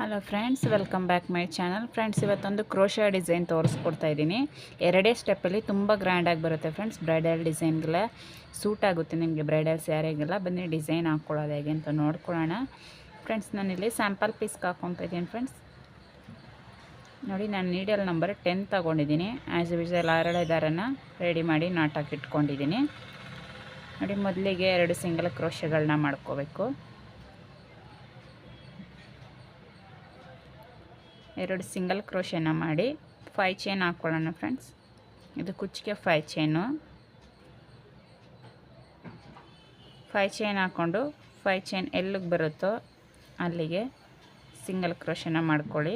Hello friends welcome back my channel friends ಇವತ್ತೊಂದು crochet design ತೋರಿಸ್ಕೊಡ್ತಾ ಇದ್ದೀನಿ. ಎರಡೇ ಸ್ಟೆಪ್ಪಲ್ಲಿ ತುಂಬ ಗ್ರ್ಯಾಂಡಾಗಿ ಬರುತ್ತೆ ಫ್ರೆಂಡ್ಸ್ ಬ್ರೈಡಲ್ ಡಿಸೈನ್ಗೆಲ್ಲ ಸೂಟ್ ಆಗುತ್ತೆ ನಿಮಗೆ ಬ್ರೈಡಲ್ ಸ್ಯಾರಿಗೆಲ್ಲ ಬನ್ನಿ ಡಿಸೈನ್ ಹಾಕ್ಕೊಳ್ಳೋದು ಹೇಗೆ ಅಂತ ನೋಡ್ಕೊಳ್ಳೋಣ. ಫ್ರೆಂಡ್ಸ್ ನಾನಿಲ್ಲಿ ಸ್ಯಾಂಪಲ್ ಪೀಸ್ಗೆ ಹಾಕ್ಕೊತಾ ಇದ್ದೀನಿ ಫ್ರೆಂಡ್ಸ್ ನೋಡಿ, ನಾನು ನೀಡಲ್ ನಂಬರ್ ಟೆನ್ ತಗೊಂಡಿದ್ದೀನಿ. ಆ್ಯಸ್ ಯೂಶಲ್ ಆರಳೆ ದಾರನ ರೆಡಿ ಮಾಡಿ ನಾಟಾಕಿಟ್ಕೊಂಡಿದ್ದೀನಿ ನೋಡಿ, ಮೊದಲಿಗೆ ಎರಡು ಸಿಂಗಲ್ ಕ್ರೋಶಗಳನ್ನ ಮಾಡ್ಕೋಬೇಕು. ಎರಡು ಸಿಂಗಲ್ ಕ್ರೋಶನ ಮಾಡಿ ಫೈ ಚೈನ್ ಹಾಕ್ಕೊಳ್ಳೋಣ ಫ್ರೆಂಡ್ಸ್. ಇದು ಕುಚ್ಚಿಗೆ ಫೈ ಚೈನು. ಫೈ ಚೈನ್ ಹಾಕ್ಕೊಂಡು ಫೈ ಚೈನ್ ಎಲ್ಲಿಗೆ ಬರುತ್ತೋ ಅಲ್ಲಿಗೆ ಸಿಂಗಲ್ ಕ್ರೋಶನ ಮಾಡ್ಕೊಳ್ಳಿ.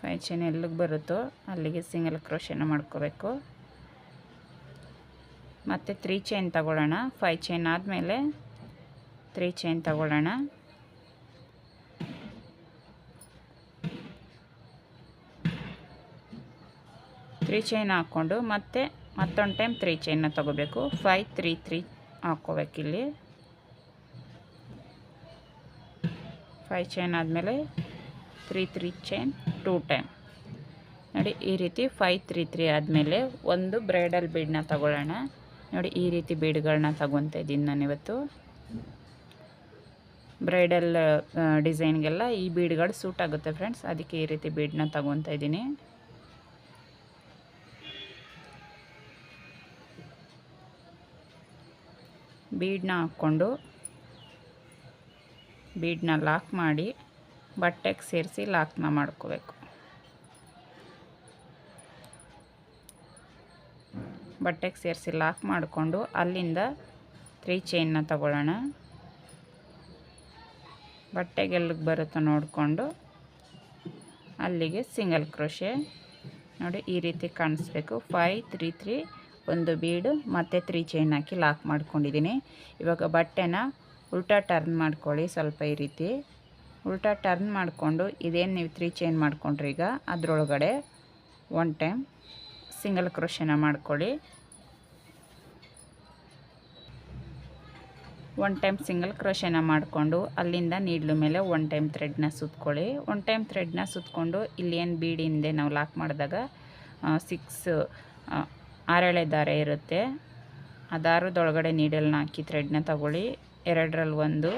ಫೈ ಚೈನ್ ಎಲ್ಲಿಗೆ ಬರುತ್ತೋ ಅಲ್ಲಿಗೆ ಸಿಂಗಲ್ ಕ್ರೋಶನ ಮಾಡ್ಕೋಬೇಕು. ಮತ್ತು ತ್ರೀ ಚೈನ್ ತಗೊಳ್ಳೋಣ. ಫೈ ಚೈನ್ ಆದಮೇಲೆ ತ್ರೀ ಚೈನ್ ತಗೊಳ್ಳೋಣ. ತ್ರೀ ಚೈನ್ ಹಾಕ್ಕೊಂಡು ಮತ್ತೆ ಮತ್ತೊಂದು ಟೈಮ್ ತ್ರೀ ಚೈನ್ನ ತಗೋಬೇಕು. ಫೈ ತ್ರೀ ತ್ರೀ ಹಾಕ್ಕೋಬೇಕಿಲ್ಲಿ ಫೈ ಚೈನ್ ಆದಮೇಲೆ three three chain two time ನೋಡಿ, ಈ ರೀತಿ ಫೈ ತ್ರೀ ತ್ರೀ ಆದಮೇಲೆ ಒಂದು ಬ್ರೈಡಲ್ ಬೀಡನ್ನ ತಗೊಳ್ಳೋಣ. ನೋಡಿ, ಈ ರೀತಿ ಬೀಡ್ಗಳನ್ನ ತಗೊತಾ ಇದ್ದೀನಿ ನಾನು ಇವತ್ತು ಬ್ರೈಡಲ್ ಡಿಸೈನ್ಗೆಲ್ಲ ಈ ಬೀಡ್ಗಳು ಸೂಟ್ ಆಗುತ್ತೆ ಫ್ರೆಂಡ್ಸ್. ಅದಕ್ಕೆ ಈ ರೀತಿ ಬೀಡನ್ನ ತಗೊತಾ ಇದ್ದೀನಿ. ಬೀಡನ್ನ ಹಾಕ್ಕೊಂಡು ಬೀಡನ್ನ ಲಾಕ್ ಮಾಡಿ ಬಟ್ಟೆಗೆ ಸೇರಿಸಿ ಲಾಕ್ನ ಮಾಡ್ಕೋಬೇಕು. ಬಟ್ಟೆಗೆ ಸೇರಿಸಿ ಲಾಕ್ ಮಾಡಿಕೊಂಡು ಅಲ್ಲಿಂದ ತ್ರೀ ಚೈನ್ನ ತಗೊಳ್ಳೋಣ. ಬಟ್ಟೆಗೆ ಎಲ್ಲಿಗೆ ಬರುತ್ತೋ ನೋಡಿಕೊಂಡು ಅಲ್ಲಿಗೆ ಸಿಂಗಲ್ ಕ್ರೋಶೆ ನೋಡಿ, ಈ ರೀತಿ ಕಾಣಿಸ್ಬೇಕು. ಫೈ ತ್ರೀ ತ್ರೀ ಒಂದು ಬೀಡು ಮತ್ತು ತ್ರೀ ಚೈನ್ ಹಾಕಿ ಲಾಕ್ ಮಾಡ್ಕೊಂಡಿದ್ದೀನಿ. ಇವಾಗ ಬಟ್ಟೆನ ಉಲ್ಟಾ ಟರ್ನ್ ಮಾಡ್ಕೊಳ್ಳಿ ಸ್ವಲ್ಪ ಈ ರೀತಿ. ಉಲ್ಟಾ ಟರ್ನ್ ಮಾಡಿಕೊಂಡು ಇದೇನು ನೀವು ತ್ರೀ ಚೈನ್ ಮಾಡಿಕೊಂಡ್ರಿ ಈಗ, ಅದರೊಳಗಡೆ ಒನ್ ಟೈಮ್ ಸಿಂಗಲ್ ಕ್ರೋಶನ ಮಾಡ್ಕೊಳ್ಳಿ. ಒನ್ ಟೈಮ್ ಸಿಂಗಲ್ ಕ್ರೋಶನ ಮಾಡಿಕೊಂಡು ಅಲ್ಲಿಂದ ನೀಡ್ಲು ಮೇಲೆ ಒನ್ ಟೈಮ್ ಥ್ರೆಡ್ನ ಸುತ್ಕೊಳ್ಳಿ. ಒನ್ ಟೈಮ್ ಥ್ರೆಡ್ನ ಸುತ್ಕೊಂಡು ಇಲ್ಲಿ ಏನು ಹಿಂದೆ ನಾವು ಲಾಕ್ ಮಾಡಿದಾಗ ಸಿಕ್ಸ್ ಆರೇಳೆ ದಾರ ಇರುತ್ತೆ. ಆ ದಾರದೊಳಗಡೆ ನೀಡಲ್ನ ಹಾಕಿ ಥ್ರೆಡ್ನ ತಗೊಳ್ಳಿ. ಎರಡರಲ್ಲಿ ಒಂದು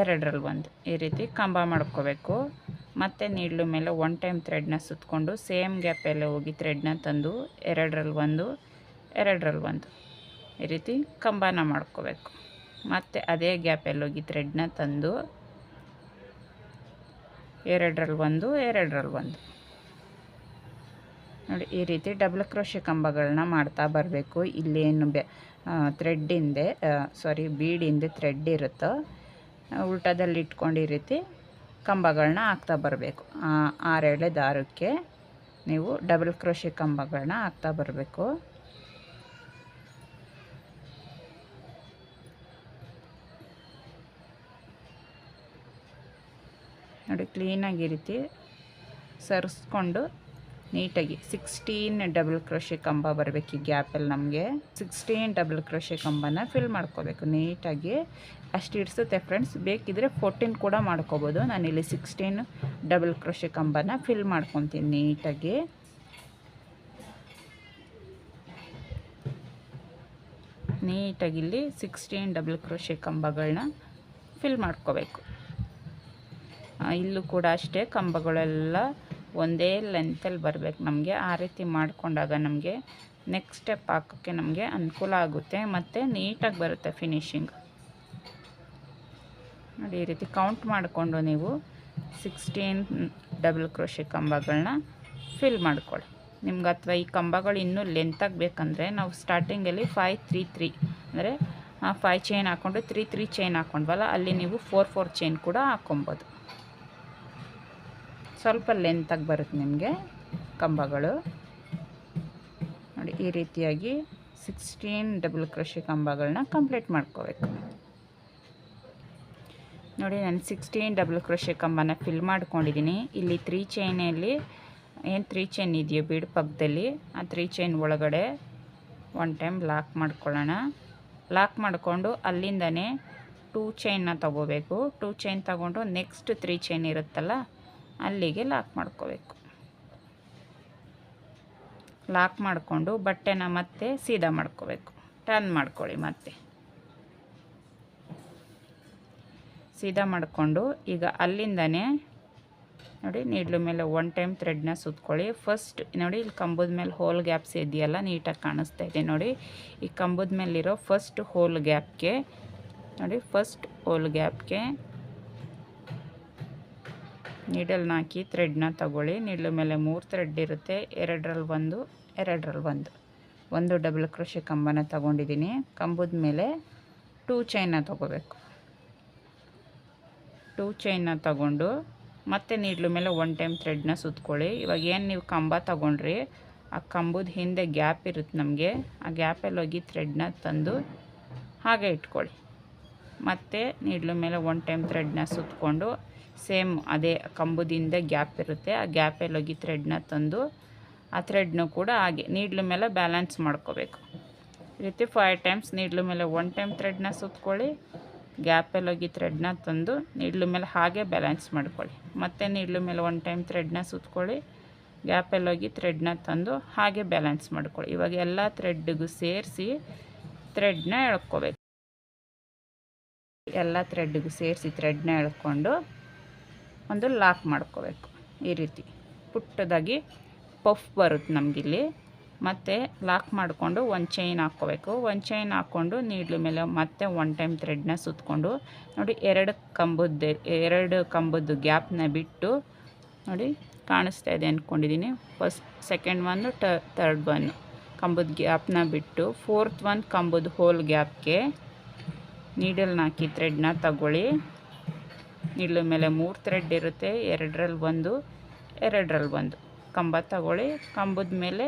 ಎರಡರಲ್ಲಿ ಒಂದು. ಈ ರೀತಿ ಕಂಬ ಮಾಡ್ಕೋಬೇಕು. ಮತ್ತು ನೀಡ್ಲು ಮೇಲೆ ಒನ್ ಟೈಮ್ ಥ್ರೆಡ್ನ ಸುತ್ತಕೊಂಡು ಸೇಮ್ ಗ್ಯಾಪಲ್ಲೇ ಹೋಗಿ ಥ್ರೆಡ್ನ ತಂದು ಎರಡರಲ್ಲಿ ಒಂದು ಎರಡರಲ್ಲಿ ಒಂದು. ಈ ರೀತಿ ಕಂಬನ ಮಾಡ್ಕೋಬೇಕು. ಮತ್ತು ಅದೇ ಗ್ಯಾಪಲ್ಲಿ ಹೋಗಿ ಥ್ರೆಡ್ನ ತಂದು ಎರಡರಲ್ಲಿ ಒಂದು ಎರಡರಲ್ಲಿ ಒಂದು ನೋಡಿ ಈ ರೀತಿ ಡಬಲ್ ಕ್ರೋಶೆ ಕಂಬಗಳನ್ನ ಮಾಡ್ತಾ ಬರಬೇಕು ಇಲ್ಲೇನು ಬೆ ಥ್ರೆಡ್ಡಿಂದೆ ಸಾರಿ ಬೀಡಿಂದೆ ಥ್ರೆಡ್ ಇರುತ್ತೋ ಉಲ್ಟದಲ್ಲಿ ಇಟ್ಕೊಂಡು ಈ ರೀತಿ ಕಂಬಗಳನ್ನ ಹಾಕ್ತಾ ಬರಬೇಕು ಆರೇಳೆ ದಾರಕ್ಕೆ ನೀವು ಡಬಲ್ ಕ್ರೋಶೆ ಕಂಬಗಳನ್ನ ಹಾಕ್ತಾ ಬರಬೇಕು ನೋಡಿ ಕ್ಲೀನಾಗಿ ರೀತಿ ಸರಿಸ್ಕೊಂಡು ನೀಟಾಗಿ ಸಿಕ್ಸ್ಟೀನ್ ಡಬಲ್ ಕ್ರೋಶೆ ಕಂಬ ಬರಬೇಕು ಈ ಗ್ಯಾಪಲ್ಲಿ ನಮಗೆ. ಸಿಕ್ಸ್ಟೀನ್ ಡಬಲ್ ಕ್ರೋಶೆ ಕಂಬನ ಫಿಲ್ ಮಾಡ್ಕೋಬೇಕು ನೀಟಾಗಿ. ಅಷ್ಟು ಇಡ್ಸುತ್ತೆ ಫ್ರೆಂಡ್ಸ್ ಬೇಕಿದ್ರೆ ಫೋರ್ಟೀನ್ ಕೂಡ ಮಾಡ್ಕೋಬೋದು. ನಾನಿಲ್ಲಿ ಸಿಕ್ಸ್ಟೀನ್ ಡಬಲ್ ಕ್ರೋಶೆ ಕಂಬನ ಫಿಲ್ ಮಾಡ್ಕೊತೀನಿ ನೀಟಾಗಿ. ನೀಟಾಗಿ ಇಲ್ಲಿ ಸಿಕ್ಸ್ಟೀನ್ ಡಬಲ್ ಕ್ರೋಶೆ ಕಂಬಗಳನ್ನ ಫಿಲ್ ಮಾಡ್ಕೋಬೇಕು. ಇಲ್ಲೂ ಕೂಡ ಅಷ್ಟೇ ಕಂಬಗಳೆಲ್ಲ ಒಂದೇ ಲೆಂತಲ್ಲಿ ಬರಬೇಕು ನಮಗೆ. ಆ ರೀತಿ ಮಾಡಿಕೊಂಡಾಗ ನಮಗೆ ನೆಕ್ಸ್ಟ್ ಸ್ಟೆಪ್ ಹಾಕೋಕ್ಕೆ ನಮಗೆ ಅನುಕೂಲ ಆಗುತ್ತೆ. ಮತ್ತು ನೀಟಾಗಿ ಬರುತ್ತೆ ಫಿನಿಶಿಂಗ್ ನೋಡಿ, ಈ ರೀತಿ ಕೌಂಟ್ ಮಾಡಿಕೊಂಡು ನೀವು ಸಿಕ್ಸ್ಟೀನ್ ಡಬಲ್ ಕ್ರೋಶೆ ಕಂಬಗಳನ್ನ ಫಿಲ್ ಮಾಡ್ಕೊಳ್ಳಿ. ನಿಮ್ಗೆ ಅಥವಾ ಈ ಕಂಬಗಳು ಇನ್ನೂ ಲೆಂತಾಗಿ ಬೇಕಂದರೆ ನಾವು ಸ್ಟಾರ್ಟಿಂಗಲ್ಲಿ ಫೈವ್ ತ್ರೀ ತ್ರೀ ಅಂದರೆ ಫೈ ಚೈನ್ ಹಾಕ್ಕೊಂಡು ತ್ರೀ ತ್ರೀ ಚೈನ್ ಹಾಕ್ಕೊಂಡ್ವಲ್ಲ ಅಲ್ಲಿ ನೀವು ಫೋರ್ ಫೋರ್ ಚೈನ್ ಕೂಡ ಹಾಕ್ಕೊಬೋದು ಸ್ವಲ್ಪ ಲೆಂತಾಗಿ ಬರುತ್ತೆ ನಿಮಗೆ ಕಂಬಗಳು. ನೋಡಿ, ಈ ರೀತಿಯಾಗಿ ಸಿಕ್ಸ್ಟೀನ್ ಡಬಲ್ ಕೃಷಿ ಕಂಬಗಳನ್ನ ಕಂಪ್ಲೀಟ್ ಮಾಡ್ಕೋಬೇಕು. ನೋಡಿ, ನಾನು ಸಿಕ್ಸ್ಟೀನ್ ಡಬಲ್ ಕೃಷಿ ಕಂಬನ ಫಿಲ್ ಮಾಡ್ಕೊಂಡಿದ್ದೀನಿ. ಇಲ್ಲಿ ತ್ರೀ ಚೈನಲ್ಲಿ ಏನು ತ್ರೀ ಚೈನ್ ಇದೆಯೋ ಬೀಡ್ ಪಕ್ಕದಲ್ಲಿ, ಆ ತ್ರೀ ಚೈನ್ ಒಳಗಡೆ ಒನ್ ಟೈಮ್ ಲಾಕ್ ಮಾಡ್ಕೊಳ್ಳೋಣ. ಲಾಕ್ ಮಾಡಿಕೊಂಡು ಅಲ್ಲಿಂದನೇ ಟೂ ಚೈನ್ನ ತಗೋಬೇಕು. ಟೂ ಚೈನ್ ತಗೊಂಡು ನೆಕ್ಸ್ಟ್ ತ್ರೀ ಚೈನ್ ಇರುತ್ತಲ್ಲ ಅಲ್ಲಿಗೆ ಲಾಕ್ ಮಾಡ್ಕೋಬೇಕು. ಲಾಕ್ ಮಾಡಿಕೊಂಡು ಬಟ್ಟೆನ ಮತ್ತೆ ಸೀದಾ ಮಾಡ್ಕೋಬೇಕು. ಟರ್ನ್ ಮಾಡ್ಕೊಳ್ಳಿ ಮತ್ತೆ. ಸೀದಾ ಮಾಡಿಕೊಂಡು ಈಗ ಅಲ್ಲಿಂದನೇ ನೋಡಿ ನೀಡ್ಲು ಮೇಲೆ ಒನ್ ಟೈಮ್ ಥ್ರೆಡ್ನ ಸುತ್ಕೊಳ್ಳಿ. ಫಸ್ಟ್ ನೋಡಿ ಇಲ್ಲಿ ಕಂಬದ ಮೇಲೆ ಹೋಲ್ ಗ್ಯಾಪ್ಸ್ ಇದೆಯಲ್ಲ ನೀಟಾಗಿ ಕಾಣಿಸ್ತಾ ಇದೆ ನೋಡಿ. ಈ ಕಂಬದ ಮೇಲಿರೋ ಫಸ್ಟ್ ಹೋಲ್ ಗ್ಯಾಪ್ಗೆ ನೋಡಿ ಫಸ್ಟ್ ಹೋಲ್ ಗ್ಯಾಪ್ಗೆ ನೀಡಲ್ನ ಹಾಕಿ ಥ್ರೆಡ್ನ ತಗೊಳ್ಳಿ. ನೀಡಲ್ ಮೇಲೆ ಮೂರು ಥ್ರೆಡ್ ಇರುತ್ತೆ. ಎರಡರಲ್ಲಿ ಒಂದು ಎರಡರಲ್ಲಿ ಒಂದು. ಒಂದು ಡಬಲ್ ಕೃಷಿ ಕಂಬನ ತಗೊಂಡಿದ್ದೀನಿ ಕಂಬದ ಮೇಲೆ ಟೂ ಚೈನ್ನ ತಗೋಬೇಕು. ಟೂ ಚೈನ್ನ ತಗೊಂಡು ಮತ್ತೆ ನೀಡ್ಲು ಮೇಲೆ ಒನ್ ಟೈಮ್ ಥ್ರೆಡ್ನ ಸುತ್ಕೊಳ್ಳಿ. ಇವಾಗ ಏನು ನೀವು ಕಂಬ ತಗೊಂಡ್ರಿ, ಆ ಕಂಬದ ಹಿಂದೆ ಗ್ಯಾಪ್ ಇರುತ್ತೆ ನಮಗೆ. ಆ ಗ್ಯಾಪಲ್ಲಿ ಹೋಗಿ ಥ್ರೆಡ್ನ ತಂದು ಹಾಗೆ ಇಟ್ಕೊಳ್ಳಿ. ಮತ್ತೆ ನೀಡ್ಲು ಮೇಲೆ ಒನ್ ಟೈಮ್ ಥ್ರೆಡ್ನ ಸುತ್ತಕೊಂಡು ಸೇಮ್ ಅದೇ ಕಂಬದಿಂದ ಗ್ಯಾಪ್ ಇರುತ್ತೆ. ಆ ಗ್ಯಾಪಲ್ಲಿ ಹೋಗಿ ಥ್ರೆಡ್ನ ತಂದು, ಆ ಥ್ರೆಡ್ನು ಕೂಡ ಹಾಗೆ ನೀಡ್ಲು ಮೇಲೆ ಬ್ಯಾಲೆನ್ಸ್ ಮಾಡ್ಕೋಬೇಕು. ಈ ರೀತಿ ಫೈವ್ ಟೈಮ್ಸ್ ನೀಡ್ಲು ಮೇಲೆ ಒನ್ ಟೈಮ್ ಥ್ರೆಡ್ನ ಸುತ್ಕೊಳ್ಳಿ ಗ್ಯಾಪಲ್ಲಿ ಹೋಗಿ ಥ್ರೆಡ್ನ ತಂದು ನೀಡ್ಲು ಮೇಲೆ ಹಾಗೆ ಬ್ಯಾಲೆನ್ಸ್ ಮಾಡ್ಕೊಳ್ಳಿ. ಮತ್ತು ನೀಡ್ಲು ಮೇಲೆ ಒನ್ ಟೈಮ್ ಥ್ರೆಡ್ನ ಸುತ್ಕೊಳ್ಳಿ ಗ್ಯಾಪಲ್ಲಿ ಹೋಗಿ ಥ್ರೆಡ್ನ ತಂದು ಹಾಗೆ ಬ್ಯಾಲೆನ್ಸ್ ಮಾಡ್ಕೊಳ್ಳಿ. ಇವಾಗ ಎಲ್ಲ ಥ್ರೆಡ್ಗೂ ಸೇರಿಸಿ ಥ್ರೆಡ್ನ ಎಳ್ಕೋಬೇಕು. ಎಲ್ಲ ಥ್ರೆಡ್ಗೂ ಸೇರಿಸಿ ಥ್ರೆಡ್ನ ಎಳ್ಕೊಂಡು ಒಂದು ಲಾಕ್ ಮಾಡ್ಕೋಬೇಕು. ಈ ರೀತಿ. ಪುಟ್ಟದಾಗಿ ಪಫ್ ಬರುತ್ತೆ ನಮಗಿಲ್ಲಿ. ಮತ್ತು ಲಾಕ್ ಮಾಡಿಕೊಂಡು ಒಂದು ಚೈನ್ ಹಾಕ್ಕೋಬೇಕು. ಒಂದು ಚೈನ್ ಹಾಕ್ಕೊಂಡು ನೀಡ್ಲು ಮೇಲೆ ಮತ್ತೆ ಒನ್ ಟೈಮ್ ಥ್ರೆಡ್ನ ಸುತ್ತಕೊಂಡು ನೋಡಿ ಎರಡು ಕಂಬದ್ದು ಎರಡು ಕಂಬದ್ದು ಗ್ಯಾಪ್ನ ಬಿಟ್ಟು ನೋಡಿ ಕಾಣಿಸ್ತಾ ಇದೆ ಅಂದ್ಕೊಂಡಿದ್ದೀನಿ first, second one third one ಕಂಬದ ಗ್ಯಾಪ್ನ ಬಿಟ್ಟು ಫೋರ್ತ್ ಒನ್ ಕಂಬದ ಹೋಲ್ ಗ್ಯಾಪ್ಗೆ ನೀಡಲ್ನ ಹಾಕಿ ಥ್ರೆಡ್ನ ತಗೊಳ್ಳಿ. ನೀಡ್ಲ ಮೇಲೆ ಮೂರು ಥ್ರೆಡ್ ಇರುತ್ತೆ. ಎರಡರಲ್ಲಿ ಒಂದು ಎರಡರಲ್ಲಿ ಒಂದು. ಕಂಬ ತಗೊಳ್ಳಿ. ಕಂಬದ ಮೇಲೆ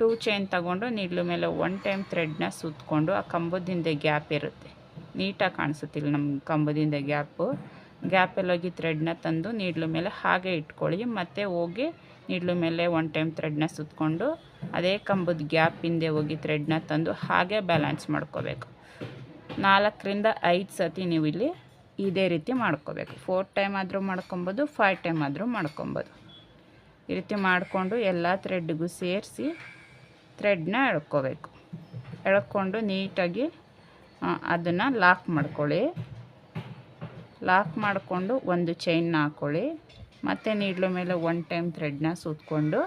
ಟೂ ಚೈನ್ ತಗೊಂಡು ನಿಲ್ಲು ಮೇಲೆ ಒನ್ ಟೈಮ್ ಥ್ರೆಡ್ನ ಸುತ್ತಕೊಂಡು ಆ ಕಂಬದಿಂದ ಗ್ಯಾಪ್ ಇರುತ್ತೆ. ನೀಟಾಗಿ ಕಾಣಿಸುತ್ತಿಲ್ಲ ನಮ್ಮ ಕಂಬದಿಂದ ಗ್ಯಾಪು ಗ್ಯಾಪಲ್ಲಿ ಹೋಗಿ ಥ್ರೆಡ್ನ ತಂದು ನೀಡ್ಲು ಮೇಲೆ ಹಾಗೆ ಇಟ್ಕೊಳ್ಳಿ. ಮತ್ತೆ ಹೋಗಿ ನೀಡ್ಲು ಮೇಲೆ ಒನ್ ಟೈಮ್ ಥ್ರೆಡ್ನ ಸುತ್ತಕೊಂಡು ಅದೇ ಕಂಬದ ಗ್ಯಾಪ್ ಹಿಂದೆ ಹೋಗಿ ಥ್ರೆಡ್ನ ತಂದು ಹಾಗೆ ಬ್ಯಾಲೆನ್ಸ್ ಮಾಡ್ಕೋಬೇಕು. ನಾಲ್ಕರಿಂದ ಐದು ಸತಿ ನೀವು ಇಲ್ಲಿ ಇದೇ ರೀತಿ ಮಾಡ್ಕೋಬೇಕು. ಫೋರ್ ಟೈಮ್ ಆದರೂ ಮಾಡ್ಕೊಬೋದು ಫೈವ್ ಟೈಮ್ ಆದರೂ ಮಾಡ್ಕೊಬೋದು. ಈ ರೀತಿ ಮಾಡಿಕೊಂಡು ಎಲ್ಲ ಥ್ರೆಡ್ಗೂ ಸೇರಿಸಿ ಥ್ರೆಡ್ನ ಎಳ್ಕೋಬೇಕು. ಎಳ್ಕೊಂಡು ನೀಟಾಗಿ ಅದನ್ನು ಲಾಕ್ ಮಾಡ್ಕೊಳ್ಳಿ. ಲಾಕ್ ಮಾಡಿಕೊಂಡು ಒಂದು ಚೈನ್ನ ಹಾಕ್ಕೊಳ್ಳಿ ಮತ್ತು ನೀಡ್ಲ ಮೇಲೆ ಒನ್ ಟೈಮ್ ಥ್ರೆಡ್ನ ಸುತ್ತಕೊಂಡು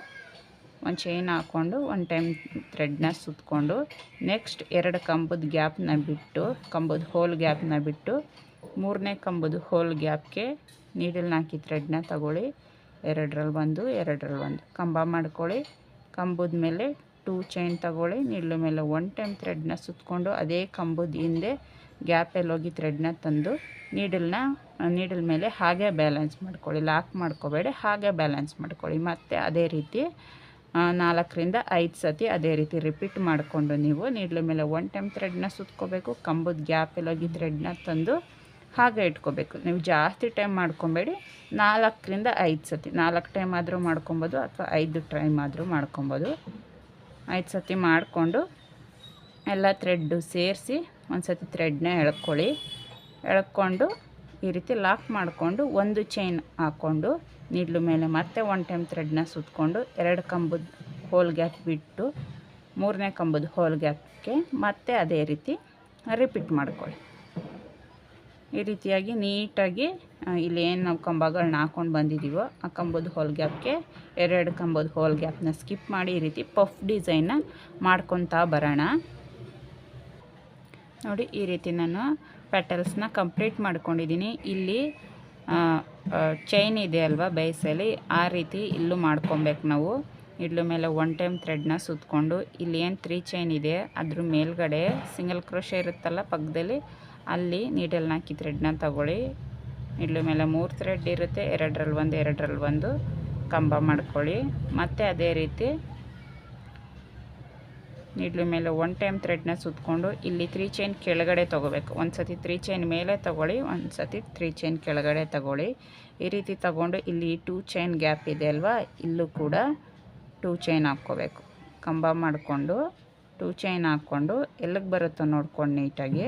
ಒಂದು ಚೈನ್ ಹಾಕ್ಕೊಂಡು ಒನ್ ಟೈಮ್ ಥ್ರೆಡ್ನ ಸುತ್ತಕೊಂಡು ನೆಕ್ಸ್ಟ್ ಎರಡು ಕಂಬದ ಗ್ಯಾಪ್ನ ಬಿಟ್ಟು, ಕಂಬದ ಹೋಲ್ ಗ್ಯಾಪ್ನ ಬಿಟ್ಟು ಮೂರನೇ ಕಂಬದ ಹೋಲ್ ಗ್ಯಾಪ್ಗೆ ನೀಡಲ್ನ ಹಾಕಿ ಥ್ರೆಡ್ನ ತಗೊಳ್ಳಿ. ಎರಡರಲ್ಲಿ ಒಂದು ಎರಡರಲ್ಲಿ ಒಂದು. ಕಂಬ ಮಾಡ್ಕೊಳ್ಳಿ. ಕಂಬದ ಮೇಲೆ ಟೂ ಚೈನ್ ತಗೊಳ್ಳಿ. ನೀಡ್ಲ ಮೇಲೆ ಒನ್ ಟೈಮ್ ಥ್ರೆಡ್ನ ಸುತ್ತಕೊಂಡು ಅದೇ ಕಂಬದ ಹಿಂದೆ ಗ್ಯಾಪಲ್ಲಿ ಹೋಗಿ ಥ್ರೆಡ್ನ ತಂದು ನೀಡಲ್ನ ನೀಡಲ್ ಮೇಲೆ ಹಾಗೆ ಬ್ಯಾಲೆನ್ಸ್ ಮಾಡ್ಕೊಳ್ಳಿ. ಲಾಕ್ ಮಾಡ್ಕೋಬೇಡಿ, ಹಾಗೆ ಬ್ಯಾಲೆನ್ಸ್ ಮಾಡ್ಕೊಳ್ಳಿ. ಮತ್ತು ಅದೇ ರೀತಿ ನಾಲ್ಕರಿಂದ ಐದು ಸತಿ ಅದೇ ರೀತಿ ರಿಪೀಟ್ ಮಾಡಿಕೊಂಡು ನೀವು ನೀಡ್ಲು ಮೇಲೆ ಒನ್ ಟೈಮ್ ಥ್ರೆಡ್ನ ಸುತ್ಕೋಬೇಕು. ಕಂಬದ ಗ್ಯಾಪಲ್ಲಿ ಹೋಗಿ ಥ್ರೆಡ್ನ ತಂದು ಹಾಗೆ ಇಟ್ಕೋಬೇಕು. ನೀವು ಜಾಸ್ತಿ ಟೈಮ್ ಮಾಡ್ಕೊಬೇಡಿ. ನಾಲ್ಕರಿಂದ ಐದು ಸತಿ. ನಾಲ್ಕು ಟೈಮ್ ಆದರೂ ಮಾಡ್ಕೊಬೋದು ಅಥವಾ ಐದು ಟೈಮ್ ಆದರೂ ಮಾಡ್ಕೊಬೋದು. ಐದು ಸತಿ ಮಾಡಿಕೊಂಡು ಎಲ್ಲ ಥ್ರೆಡ್ಡು ಸೇರಿಸಿ ಒಂದು ಸತಿ ಥ್ರೆಡ್ನ ಎಳ್ಕೊಳ್ಳಿ. ಎಳ್ಕೊಂಡು ಈ ರೀತಿ ಲಾಕ್ ಮಾಡಿಕೊಂಡು ಒಂದು ಚೈನ್ ಹಾಕ್ಕೊಂಡು ನೀಡ್ಲು ಮೇಲೆ ಮತ್ತೆ ಒನ್ ಟೈಮ್ ಥ್ರೆಡ್ನ ಸುತ್ತಕೊಂಡು ಎರಡು ಕಂಬದ ಹೋಲ್ ಗ್ಯಾಪ್ ಬಿಟ್ಟು ಮೂರನೇ ಕಂಬದ ಹೋಲ್ ಗ್ಯಾಪ್ಗೆ ಮತ್ತೆ ಅದೇ ರೀತಿ ರಿಪೀಟ್ ಮಾಡ್ಕೊಳ್ಳಿ. ಈ ರೀತಿಯಾಗಿ ನೀಟಾಗಿ ಇಲ್ಲಿ ಏನು ನಾವು ಕಂಬಗಳನ್ನ ಹಾಕ್ಕೊಂಡು ಬಂದಿದ್ದೀವೋ ಆ ಕಂಬದ ಹೋಲ್ ಗ್ಯಾಪ್ಗೆ ಎರಡು ಕಂಬದ ಹೋಲ್ ಗ್ಯಾಪ್ನ ಸ್ಕಿಪ್ ಮಾಡಿ ಈ ರೀತಿ ಪಫ್ ಡಿಸೈನ್ನ ಮಾಡ್ಕೊತಾ ಬರೋಣ. ನೋಡಿ, ಈ ರೀತಿ ನಾನು ಪೆಟಲ್ಸ್ನ ಕಂಪ್ಲೀಟ್ ಮಾಡ್ಕೊಂಡಿದ್ದೀನಿ ಇಲ್ಲಿ ಚೈನ್ ಇದೆ ಅಲ್ವಾ ಬೇಸಲ್ಲಿ, ಆ ರೀತಿ ಇಲ್ಲೂ ಮಾಡ್ಕೊಬೇಕು ನಾವು. ಇಡ್ಲು ಮೇಲೆ ಒನ್ ಟೈಮ್ ಥ್ರೆಡ್ನ ಸುತ್ತಕೊಂಡು ಇಲ್ಲಿ ಏನು ತ್ರೀ ಚೈನ್ ಇದೆ, ಅದ್ರ ಮೇಲ್ಗಡೆ ಸಿಂಗಲ್ ಕ್ರೋಶೆ ಇರುತ್ತಲ್ಲ ಪಕ್ಕದಲ್ಲಿ ಅಲ್ಲಿ ನೀಡಲ್ನ ಹಾಕಿ ಥ್ರೆಡ್ನ ತಗೊಳ್ಳಿ. ನೀಡಲ್ ಮೇಲೆ ಮೂರು ಥ್ರೆಡ್ ಇರುತ್ತೆ ಎರಡರಲ್ಲಿ ಒಂದು ಎರಡರಲ್ಲಿ ಒಂದು ಕಂಬ ಮಾಡ್ಕೊಳ್ಳಿ. ಮತ್ತು ಅದೇ ರೀತಿ ನೀಡ್ಲು ಮೇಲೆ ಒನ್ ಟೈಮ್ ಥ್ರೆಡ್ನ ಸುತ್ತಕೊಂಡು ಇಲ್ಲಿ ತ್ರೀ ಚೈನ್ ಕೆಳಗಡೆ ತೊಗೋಬೇಕು. ಒಂದು ಸತಿ ತ್ರೀ ಚೈನ್ ಮೇಲೆ ತಗೊಳ್ಳಿ ಒಂದು ಸತಿ ತ್ರೀ ಚೈನ್ ಕೆಳಗಡೆ ತಗೊಳ್ಳಿ. ಈ ರೀತಿ ತಗೊಂಡು ಇಲ್ಲಿ ಟೂ ಚೈನ್ ಗ್ಯಾಪ್ ಇದೆ ಅಲ್ವಾ? ಇಲ್ಲೂ ಕೂಡ ಟೂ ಚೈನ್ ಹಾಕ್ಕೋಬೇಕು. ಕಂಬ ಮಾಡಿಕೊಂಡು ಟೂ ಚೈನ್ ಹಾಕ್ಕೊಂಡು ಎಲ್ಲಿಗೆ ಬರುತ್ತೋ ನೋಡ್ಕೊಂಡು ನೀಟಾಗಿ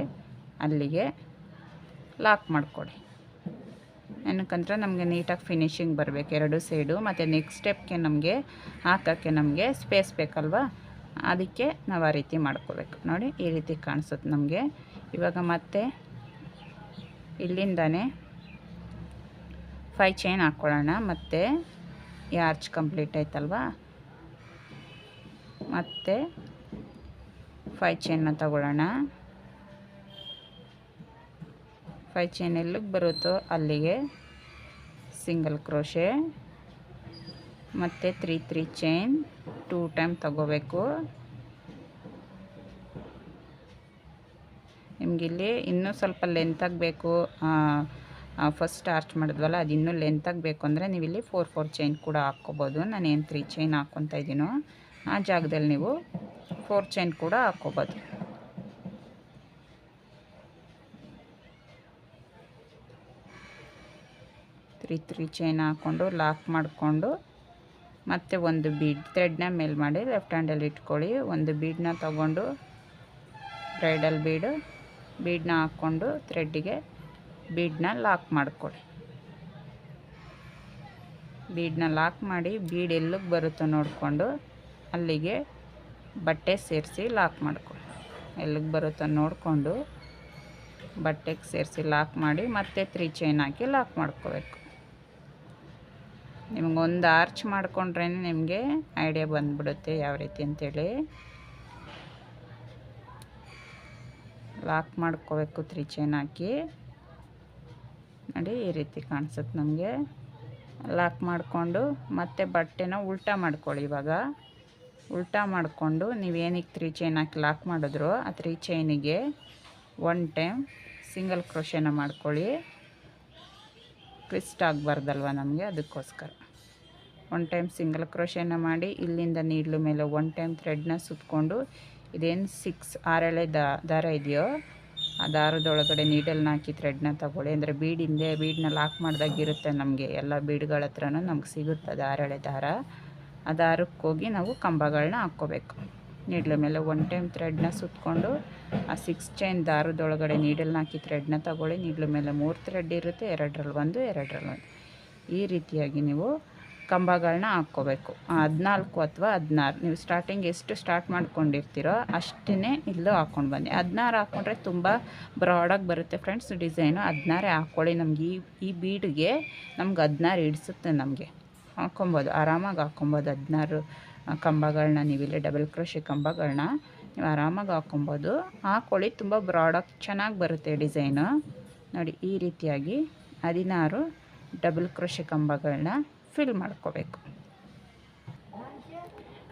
ಅಲ್ಲಿಗೆ ಲಾಕ್ ಮಾಡಿಕೊಡಿ. ಏನಕ್ಕಂದ್ರೆ ನಮಗೆ ನೀಟಾಗಿ ಫಿನಿಶಿಂಗ್ ಬರಬೇಕು, ಎರಡು ಸೈಡು. ಮತ್ತು ನೆಕ್ಸ್ಟ್ ಸ್ಟೆಪ್ಗೆ ನಮಗೆ ಹಾಕೋಕ್ಕೆ ನಮಗೆ ಸ್ಪೇಸ್ ಬೇಕಲ್ವಾ? ಅದಕ್ಕೆ ನಾವು ಆ ರೀತಿ ಮಾಡ್ಕೋಬೇಕು. ನೋಡಿ, ಈ ರೀತಿ ಕಾಣಿಸುತ್ತೆ ನಮಗೆ. ಇವಾಗ ಮತ್ತೆ ಇಲ್ಲಿಂದನೇ ಫೈ ಚೈನ್ ಹಾಕ್ಕೊಳ್ಳೋಣ ಮತ್ತು ಈ ಆರ್ಚ್ ಕಂಪ್ಲೀಟ್ ಆಯ್ತಲ್ವ? ಮತ್ತು ಫೈ ಚೈನ್ನ ತಗೊಳ್ಳೋಣ. ಫೈ ಚೈನ್ ಎಲ್ಲಿಗೆ ಬರುತ್ತೋ ಅಲ್ಲಿಗೆ. ಸಿಂಗಲ್ ಕ್ರೋಶೆ ಮತ್ತು three three chain two time ತಗೋಬೇಕು. ನಿಮಗಿಲ್ಲಿ ಇನ್ನೂ ಸ್ವಲ್ಪ ಲೆಂತಾಗಿ ಬೇಕು ಫಸ್ಟ್ ಆರ್ಚ್ ಮಾಡಿದ್ವಲ್ಲ, ಅದು ಇನ್ನೂ ಲೆಂತಾಗಿ ಬೇಕು ಅಂದರೆ ನೀವು ಇಲ್ಲಿ ಫೋರ್ ಫೋರ್ ಚೈನ್ ಕೂಡ ಹಾಕ್ಕೋಬೋದು. ನಾನು ಏನು ತ್ರೀ ಚೈನ್ ಹಾಕ್ಕೊತಾ ಇದ್ದೀನೋ ಆ ಜಾಗದಲ್ಲಿ ನೀವು ಫೋರ್ ಚೈನ್ ಕೂಡ ಹಾಕ್ಕೋಬೋದು. ತ್ರೀ ತ್ರೀ ಚೈನ್ ಹಾಕ್ಕೊಂಡು, ಲಾಕ್ ಮಾಡಿಕೊಂಡು, ಮತ್ತು ಒಂದು ಬೀಡ್, ಥ್ರೆಡ್ನ ಮೇಲ್ ಮಾಡಿ, ಲೆಫ್ಟ್ ಹ್ಯಾಂಡಲ್ಲಿ ಇಟ್ಕೊಳ್ಳಿ. ಒಂದು ಬೀಡನ್ನ ತಗೊಂಡು, ಬ್ರೈಡಲ್ ಬೀಡು ಬೀಡನ್ನ ಹಾಕ್ಕೊಂಡು, ಥ್ರೆಡ್ಡಿಗೆ ಬೀಡನ್ನ ಲಾಕ್ ಮಾಡಿಕೊಳ್ಳಿ. ಬೀಡನ್ನ ಲಾಕ್ ಮಾಡಿ, ಬೀಡ್ ಎಲ್ಲಿಗೆ ಬರುತ್ತೋ ನೋಡಿಕೊಂಡು, ಅಲ್ಲಿಗೆ ಬಟ್ಟೆ ಸೇರಿಸಿ ಲಾಕ್ ಮಾಡಿಕೊಳ್ಳಿ. ಎಲ್ಲಿಗೆ ಬರುತ್ತೋ ನೋಡಿಕೊಂಡು, ಬಟ್ಟೆಗೆ ಸೇರಿಸಿ ಲಾಕ್ ಮಾಡಿ, ಮತ್ತೆ ತ್ರೀ ಚೈನ್ ಹಾಕಿ ಲಾಕ್ ಮಾಡ್ಕೋಬೇಕು. ನಿಮಗೊಂದು ಆರ್ಚ್ ಮಾಡಿಕೊಂಡ್ರೆ ನಿಮಗೆ ಐಡಿಯಾ ಬಂದ್ಬಿಡುತ್ತೆ ಯಾವ ರೀತಿ ಅಂತೇಳಿ. ಲಾಕ್ ಮಾಡ್ಕೋಬೇಕು ತ್ರೀ ಚೈನ್ ಹಾಕಿ. ನೋಡಿ ಈ ರೀತಿ ಕಾಣಿಸುತ್ತೆ ನಮಗೆ. ಲಾಕ್ ಮಾಡಿಕೊಂಡು ಮತ್ತೆ ಬಟ್ಟೆನ ಉಲ್ಟಾ ಮಾಡ್ಕೊಳ್ಳಿ ಇವಾಗ. ಉಲ್ಟಾ ಮಾಡಿಕೊಂಡು ನೀವೇನಿಗೆ ತ್ರೀ ಚೈನ್ ಹಾಕಿ ಲಾಕ್ ಮಾಡಿದ್ರು ಆ ತ್ರೀ ಚೈನಿಗೆ ಒನ್ ಟೈಮ್ ಸಿಂಗಲ್ ಕ್ರೋಶೆನ ಮಾಡ್ಕೊಳ್ಳಿ. ಟ್ವಿಸ್ಟ್ ಆಗಬಾರ್ದಲ್ವ ನಮಗೆ ಅದಕ್ಕೋಸ್ಕರ. ಒನ್ ಟೈಮ್ ಸಿಂಗಲ್ ಕ್ರೋಷನ್ನ ಮಾಡಿ, ಇಲ್ಲಿಂದ ನೀಡ್ಲು ಮೇಲೆ ಒನ್ ಟೈಮ್ ಥ್ರೆಡ್ನ ಸುತ್ತಕೊಂಡು ಇದೇನು ಸಿಕ್ಸ್ ಆರಳೆ ದಾರ ಇದೆಯೋ, ಆ ದಾರದೊಳಗಡೆ ನೀಡಲ್ನ ಹಾಕಿ ಥ್ರೆಡ್ನ ತಗೊಳ್ಳಿ. ಅಂದರೆ ಬೀಡಿಂದೆ ಬೀಡನ್ನ ಲಾಕ್ ಮಾಡ್ದಾಗಿರುತ್ತೆ ನಮಗೆ. ಎಲ್ಲ ಬೀಡ್ಗಳ ಹತ್ರನೂ ನಮ್ಗೆ ಸಿಗುತ್ತೆ ದಾರಳೆ ದಾರ. ಆ ದಾರಕ್ಕೆ ಹೋಗಿ ನಾವು ಕಂಬಗಳನ್ನ ಹಾಕ್ಕೋಬೇಕು. ನೀಡ್ಲ ಮೇಲೆ ಒನ್ ಟೈಮ್ ಥ್ರೆಡ್ನ ಸುತ್ತಕೊಂಡು ಆ ಸಿಕ್ಸ್ ಚೈನ್ ದಾರದೊಳಗಡೆ ನೀಡಲ್ನ ಹಾಕಿ ಥ್ರೆಡ್ನ ತಗೊಳ್ಳಿ. ನೀಡ್ಲ ಮೇಲೆ ಮೂರು ಥ್ರೆಡ್ ಇರುತ್ತೆ ಎರಡರಲ್ಲಿ ಒಂದು ಎರಡರಲ್ಲಿ ಒಂದು. ಈ ರೀತಿಯಾಗಿ ನೀವು ಕಂಬಗಳನ್ನ ಹಾಕ್ಕೋಬೇಕು. ಹದಿನಾಲ್ಕು ಅಥವಾ ಹದಿನಾರು. ನೀವು ಸ್ಟಾರ್ಟಿಂಗ್ ಎಷ್ಟು ಸ್ಟಾರ್ಟ್ ಮಾಡ್ಕೊಂಡಿರ್ತೀರೋ ಅಷ್ಟೇ ಇಲ್ಲೂ ಹಾಕ್ಕೊಂಡು ಬನ್ನಿ. ಹದಿನಾರು ಹಾಕ್ಕೊಂಡ್ರೆ ತುಂಬ ಬ್ರಾಡಾಗಿ ಬರುತ್ತೆ ಫ್ರೆಂಡ್ಸ್ ಡಿಸೈನು ಹದಿನಾರೇ ಹಾಕ್ಕೊಳ್ಳಿ ನಮ್ಗೆ ಈ ಈ ಬೀಡಿಗೆ ನಮ್ಗೆ ಹದಿನಾರು ಹಿಡಿಸುತ್ತೆ ನಮಗೆ. ಹಾಕ್ಕೊಬೋದು. ಆರಾಮಾಗಿ ಹಾಕ್ಕೊಬೋದು ಹದಿನಾರು ಕಂಬಗಳನ್ನ ನೀವಿಲ್ಲಿ ಡಬಲ್ ಕ್ರೋಶಿ ಕಂಬಗಳನ್ನ ನೀವು ಆರಾಮಾಗಿ ಹಾಕ್ಕೊಬೋದು. ಹಾಕ್ಕೊಳ್ಳಿ ತುಂಬ ಬ್ರಾಡಾಗಿ ಚೆನ್ನಾಗಿ ಬರುತ್ತೆ ಡಿಸೈನು ನೋಡಿ ಈ ರೀತಿಯಾಗಿ ಹದಿನಾರು ಡಬಲ್ ಕ್ರೋಶಿ ಕಂಬಗಳನ್ನ ಫಿಲ್ ಮಾಡ್ಕೋಬೇಕು.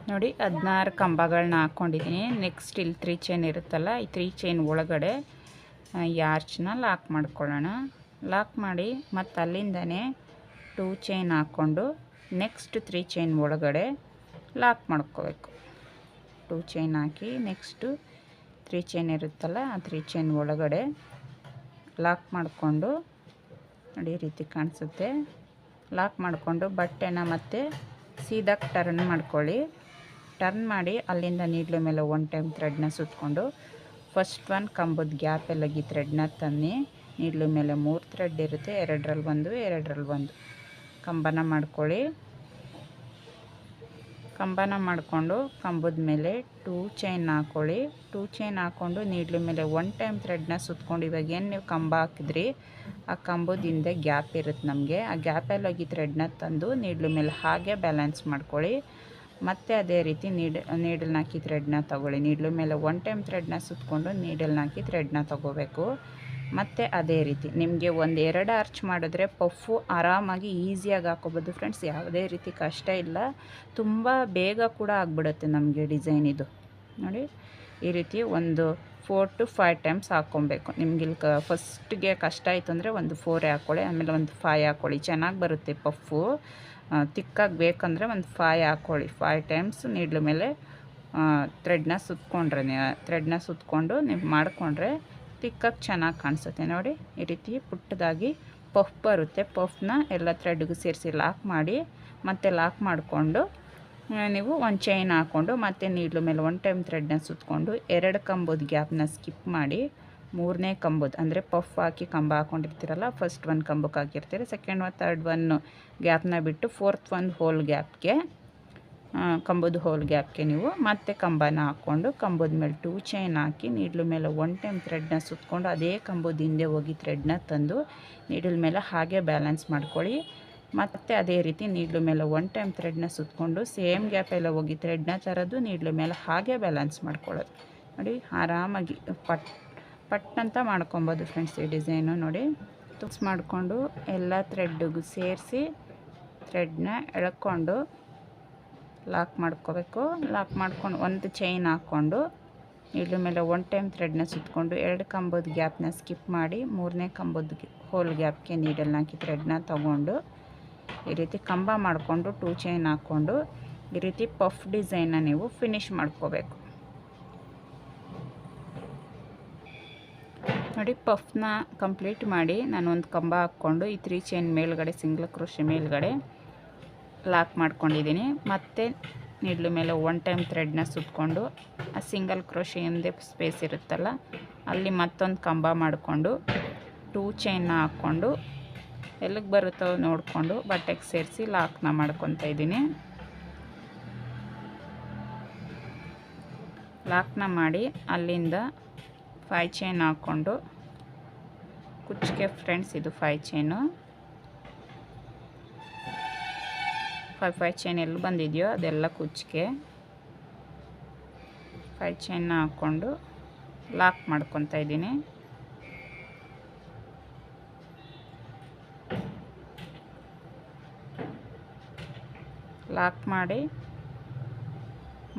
ನೋಡಿ, ಹದಿನಾರು ಕಂಬಗಳನ್ನ ಹಾಕ್ಕೊಂಡಿದ್ದೀನಿ ನೆಕ್ಸ್ಟ್ ಇಲ್ಲಿ ತ್ರೀ ಚೈನ್ ಇರುತ್ತಲ್ಲ, ಈ ತ್ರೀ ಚೈನ್ ಒಳಗಡೆ ಈ ಆರ್ಚನ್ನ ಲಾಕ್ ಮಾಡ್ಕೊಳ್ಳೋಣ. ಲಾಕ್ ಮಾಡಿ ಮತ್ತು ಅಲ್ಲಿಂದನೇ ಟೂ ಚೈನ್ ಹಾಕ್ಕೊಂಡು ನೆಕ್ಸ್ಟ್ ತ್ರೀ ಚೈನ್ ಒಳಗಡೆ ಲಾಕ್ ಮಾಡ್ಕೋಬೇಕು. ಟೂ ಚೈನ್ ಹಾಕಿ ನೆಕ್ಸ್ಟು ತ್ರೀ ಚೈನ್ ಇರುತ್ತಲ್ಲ, ಆ ತ್ರೀ ಚೈನ್ ಒಳಗಡೆ ಲಾಕ್ ಮಾಡಿಕೊಂಡು, ನೋಡಿ ರೀತಿ ಕಾಣಿಸುತ್ತೆ. ಲಾಕ್ ಮಾಡಿಕೊಂಡು ಬಟ್ಟೆನ ಮತ್ತೆ ಸೀದಾಗಿ ಟರ್ನ್ ಮಾಡ್ಕೊಳ್ಳಿ. ಟರ್ನ್ ಮಾಡಿ ಅಲ್ಲಿಂದ ನೀಡ್ಲು ಮೇಲೆ ಒನ್ ಟೈಮ್ ಥ್ರೆಡ್ನ ಸುತ್ತಕೊಂಡು ಫಸ್ಟ್ ಒನ್ ಕಂಬದ ಗ್ಯಾಪ್ ಗ್ಯಾಪೆಲ್ಲಗಿ ಥ್ರೆಡ್ನ ತನ್ನಿ, ನೀಡ್ಲು ಮೇಲೆ ಮೂರು ಥ್ರೆಡ್ ಇರುತ್ತೆ ಎರಡರಲ್ಲಿ ಒಂದು ಎರಡರಲ್ಲಿ ಒಂದು. ಕಂಬನ ಮಾಡ್ಕೊಳ್ಳಿ. ಕಂಬನ ಮಾಡಿಕೊಂಡು ಕಂಬದ ಮೇಲೆ ಟೂ ಚೈನ್ ಹಾಕ್ಕೊಳ್ಳಿ ಟೂ ಚೈನ್ ಹಾಕ್ಕೊಂಡು ನೀಡ್ಲ ಮೇಲೆ ಒನ್ ಟೈಮ್ ಥ್ರೆಡ್ನ ಸುತ್ಕೊಂಡು ಇವಾಗ ಏನು ನೀವು ಕಂಬ ಹಾಕಿದ್ರಿ? ಆ ಕಂಬದ ಹಿಂದೆ ಗ್ಯಾಪ್ ಇರುತ್ತೆ ನಮಗೆ. ಆ ಗ್ಯಾಪಲ್ಲಿ ಹೋಗಿ ಥ್ರೆಡ್ನ ತಂದು ನೀಡ್ಲ ಮೇಲೆ ಹಾಗೆ ಬ್ಯಾಲೆನ್ಸ್ ಮಾಡ್ಕೊಳ್ಳಿ. ಮತ್ತೆ ಅದೇ ರೀತಿ ನೀಡ್ ನೀಡಲ್ನ ಹಾಕಿ ಥ್ರೆಡ್ನ ತೊಗೊಳ್ಳಿ. ನೀಡ್ಲ ಮೇಲೆ ಒನ್ ಟೈಮ್ ಥ್ರೆಡ್ನ ಸುತ್ತಕೊಂಡು ನೀಡಲ್ನ ಹಾಕಿ ಥ್ರೆಡ್ನ ತೊಗೋಬೇಕು. ಮತ್ತು ಅದೇ ರೀತಿ ನಿಮಗೆ ಒಂದು ಎರಡು ಅರ್ಚ್ ಮಾಡಿದ್ರೆ ಪಫ್ಫು ಆರಾಮಾಗಿ ಈಸಿಯಾಗಿ ಹಾಕೋಬೋದು ಫ್ರೆಂಡ್ಸ್ ಯಾವುದೇ ರೀತಿ ಕಷ್ಟ ಇಲ್ಲ. ತುಂಬ ಬೇಗ ಕೂಡ ಆಗಿಬಿಡುತ್ತೆ ನಮಗೆ ಡಿಸೈನ್ ಇದು. ನೋಡಿ, ಈ ರೀತಿ ಒಂದು ಫೋರ್ ಟು ಫೈವ್ ಟೈಮ್ಸ್ ಹಾಕ್ಕೊಬೇಕು ನಿಮ್ಗೆ ಇಲ್ಲಿ ಕ ಫಸ್ಟ್ಗೆ ಕಷ್ಟ ಆಯಿತು ಅಂದರೆ ಒಂದು ಫೋರೇ ಹಾಕ್ಕೊಳ್ಳಿ ಆಮೇಲೆ ಒಂದು ಫೈ ಹಾಕ್ಕೊಳ್ಳಿ ಚೆನ್ನಾಗಿ ಬರುತ್ತೆ ಪಫು ತಿಕ್ಕಾಗಿ ಬೇಕಂದರೆ ಒಂದು ಫೈ ಹಾಕ್ಕೊಳ್ಳಿ ಫೈವ್ ಟೈಮ್ಸ್ ನೀಡ್ಲ ಮೇಲೆ ಥ್ರೆಡ್ನ ಸುತ್ಕೊಂಡ್ರೆ ಥ್ರೆಡ್ನ ಸುತ್ಕೊಂಡು ನೀವು ಮಾಡಿಕೊಂಡ್ರೆ ತಿಕ್ಕಾಗಿ ಚೆನ್ನಾಗಿ ಕಾಣಿಸುತ್ತೆ ನೋಡಿ. ಈ ರೀತಿ ಪುಟ್ಟದಾಗಿ ಪಫ್ ಬರುತ್ತೆ. ಪಫ್ನ ಎಲ್ಲ ಥ್ರೆಡ್ಗೂ ಸೇರಿಸಿ ಲಾಕ್ ಮಾಡಿ ಮತ್ತೆ ಲಾಕ್ ಮಾಡಿಕೊಂಡು ನೀವು ಒಂದು ಚೈನ್ ಹಾಕ್ಕೊಂಡು ಮತ್ತೆ ನೀಡ್ಲು ಮೇಲೆ ಒನ್ ಟೈಮ್ ಥ್ರೆಡ್ನ ಸುತ್ತಕೊಂಡು ಎರಡು ಕಂಬದ ಗ್ಯಾಪ್ನ ಸ್ಕಿಪ್ ಮಾಡಿ ಮೂರನೇ ಕಂಬದ, ಅಂದರೆ ಪಫ್ ಹಾಕಿ ಕಂಬ ಹಾಕ್ಕೊಂಡಿರ್ತೀರಲ್ಲ ಫಸ್ಟ್ ಒಂದು ಕಂಬಕ್ಕೆ ಹಾಕಿರ್ತೀರಿ ಸೆಕೆಂಡ್ ಒಂದು ಥರ್ಡ್ ಒನ್ ಗ್ಯಾಪ್ನ ಬಿಟ್ಟು ಫೋರ್ತ್ ಒಂದು ಹೋಲ್ ಗ್ಯಾಪ್ಗೆ ಕಂಬದ ಹೋಲ್ ಹಾಕಿ ನೀವು ಮತ್ತೆ ಕಂಬನ ಹಾಕ್ಕೊಂಡು ಕಂಬದ ಮೇಲೆ ಟೂ ಚೈನ್ ಹಾಕಿ ನೀಡ್ಲ ಮೇಲೆ ಒನ್ ಟೈಮ್ ಥ್ರೆಡ್ನ ಸುತ್ತಕೊಂಡು ಅದೇ ಕಂಬದ ಹಿಂದೆ ಹೋಗಿ ಥ್ರೆಡ್ನ ತಂದು ನೀಡಲ್ ಮೇಲೆ ಹಾಗೆ ಬ್ಯಾಲೆನ್ಸ್ ಮಾಡ್ಕೊಳ್ಳಿ. ಮತ್ತು ಅದೇ ರೀತಿ ನೀಡ್ಲು ಮೇಲೆ ಒನ್ ಟೈಮ್ ಥ್ರೆಡ್ನ ಸುತ್ತಕೊಂಡು ಸೇಮ್ ಗ್ಯಾಪೆಲ್ಲ ಹೋಗಿ ಥ್ರೆಡ್ನ ತರೋದು ನೀಡ್ಲು ಮೇಲೆ ಹಾಗೆ ಬ್ಯಾಲೆನ್ಸ್ ಮಾಡ್ಕೊಳ್ಳೋದು. ನೋಡಿ, ಆರಾಮಾಗಿ ಪಟ್ ಪಟ್ ಅಂತ ಮಾಡ್ಕೊಬೋದು ಫ್ರೆಂಡ್ಸ್ ಈ ಡಿಸೈನು ನೋಡಿ. ತುಕ್ಸ್ ಮಾಡಿಕೊಂಡು ಎಲ್ಲ ಥ್ರೆಡ್ಡಿಗೂ ಸೇರಿಸಿ ಥ್ರೆಡ್ನ ಎಳ್ಕೊಂಡು ಲಾಕ್ ಮಾಡ್ಕೋಬೇಕು. ಲಾಕ್ ಮಾಡ್ಕೊಂಡು ಒಂದು ಚೈನ್ ಹಾಕ್ಕೊಂಡು ಇದ್ರ ಮೇಲೆ ಒನ್ ಟೈಮ್ ಥ್ರೆಡ್ನ ಸುತ್ತಕೊಂಡು ಎರಡು ಕಂಬದ ಗ್ಯಾಪ್ನ ಸ್ಕಿಪ್ ಮಾಡಿ ಮೂರನೇ ಕಂಬದ ಹೋಲ್ ಗ್ಯಾಪ್ಗೆ ನೀಡಲ್ಲಿ ಹಾಕಿ ಥ್ರೆಡ್ನ ತೊಗೊಂಡು ಈ ರೀತಿ ಕಂಬ ಮಾಡಿಕೊಂಡು ಟೂ ಚೈನ್ ಹಾಕ್ಕೊಂಡು ಈ ರೀತಿ ಪಫ್ ಡಿಸೈನ್ನ ನೀವು ಫಿನಿಶ್ ಮಾಡ್ಕೋಬೇಕು. ನೋಡಿ ಪಫ್ನ ಕಂಪ್ಲೀಟ್ ಮಾಡಿ ನಾನು ಒಂದು ಕಂಬ ಹಾಕ್ಕೊಂಡು ಈ ತ್ರೀ ಚೈನ್ ಮೇಲ್ಗಡೆ, ಸಿಂಗಲ್ ಕೃಷಿ ಮೇಲ್ಗಡೆ ಲಾಕ್ ಮಾಡ್ಕೊಂಡಿದ್ದೀನಿ. ಮತ್ತು ನಿಡ್ಲು ಮೇಲೆ ಒನ್ ಟೈಮ್ ಥ್ರೆಡ್ನ ಸುತ್ತಕೊಂಡು ಆ ಸಿಂಗಲ್ ಕ್ರೋಶಿ ಹಿಂದೆ ಸ್ಪೇಸ್ ಇರುತ್ತಲ್ಲ, ಅಲ್ಲಿ ಮತ್ತೊಂದು ಕಂಬ ಮಾಡಿಕೊಂಡು ಟೂ ಚೈನ್ನ ಹಾಕ್ಕೊಂಡು, ಎಲ್ಲಿಗೆ ಬರುತ್ತೋ ನೋಡಿಕೊಂಡು ಬಟ್ಟೆಗೆ ಸೇರಿಸಿ ಲಾಕ್ನ ಮಾಡ್ಕೊತಾ ಇದ್ದೀನಿ. ಲಾಕ್ನ ಮಾಡಿ ಅಲ್ಲಿಂದ ಫೈ ಚೈನ್ ಹಾಕ್ಕೊಂಡು, ಕುಚ್ಚಿಗೆ ಫ್ರೆಂಡ್ಸ್ ಇದು five chain five five chain ಎಲ್ಲಿ ಬಂದಿದೆಯೋ ಅದೆಲ್ಲ ಕುಚ್ಚಿಗೆ ಫೈ ಚೈನ್ ಹಾಕ್ಕೊಂಡು ಲಾಕ್ ಮಾಡ್ಕೊತಾ ಇದ್ದೀನಿ. ಲಾಕ್ ಮಾಡಿ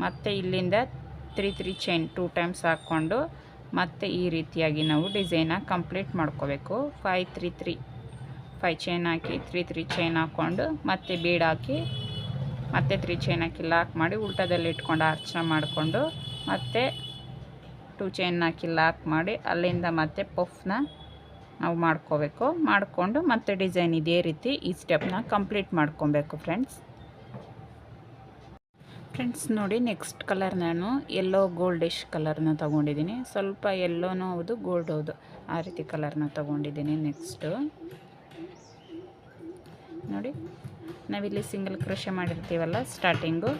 ಮತ್ತೆ ಇಲ್ಲಿಂದ three three chain two times ಹಾಕ್ಕೊಂಡು ಮತ್ತೆ ಈ ರೀತಿಯಾಗಿ ನಾವು ಡಿಸೈನ ಕಂಪ್ಲೀಟ್ ಮಾಡ್ಕೋಬೇಕು. Five three three five chain ಹಾಕಿ ತ್ರೀ ತ್ರೀ ಚೈನ್ ಹಾಕ್ಕೊಂಡು ಮತ್ತೆ ಬೀಡ್ ಹಾಕಿ ಮತ್ತೆ ತ್ರೀ ಚೈನ್ ಹಾಕಿ ಲಾಕ್ ಮಾಡಿ ಉಲ್ಟದಲ್ಲಿ ಇಟ್ಕೊಂಡು ಅರ್ಚನೆ ಮಾಡಿಕೊಂಡು ಮತ್ತೆ ಟೂ ಚೈನ್ ಹಾಕಿ ಮಾಡಿ ಅಲ್ಲಿಂದ ಮತ್ತೆ ಪಫ್ನ ನಾವು ಮಾಡ್ಕೋಬೇಕು. ಮಾಡಿಕೊಂಡು ಮತ್ತೆ ಡಿಸೈನ್ ಇದೇ ರೀತಿ ಈ ಸ್ಟೆಪ್ನ ಕಂಪ್ಲೀಟ್ ಮಾಡ್ಕೊಬೇಕು ಫ್ರೆಂಡ್ಸ್ ಫ್ರೆಂಡ್ಸ್ ನೋಡಿ ನೆಕ್ಸ್ಟ್ ಕಲರ್ ನಾನು ಎಲ್ಲೋ ಗೋಲ್ಡಿಶ್ ಕಲರ್ನ ತೊಗೊಂಡಿದ್ದೀನಿ. ಸ್ವಲ್ಪ ಎಲ್ಲೋನೂ ಹೌದು ಗೋಲ್ಡ್ ಹೌದು. ಆ ರೀತಿ ಕಲರ್ನ ತೊಗೊಂಡಿದ್ದೀನಿ ನೆಕ್ಸ್ಟು ನೋಡಿ. ನಾವಿಲ್ಲಿ ಸಿಂಗಲ್ ಕ್ರೋಶೆ ಮಾಡಿರ್ತೀವಲ್ಲ ಸ್ಟಾರ್ಟಿಂಗು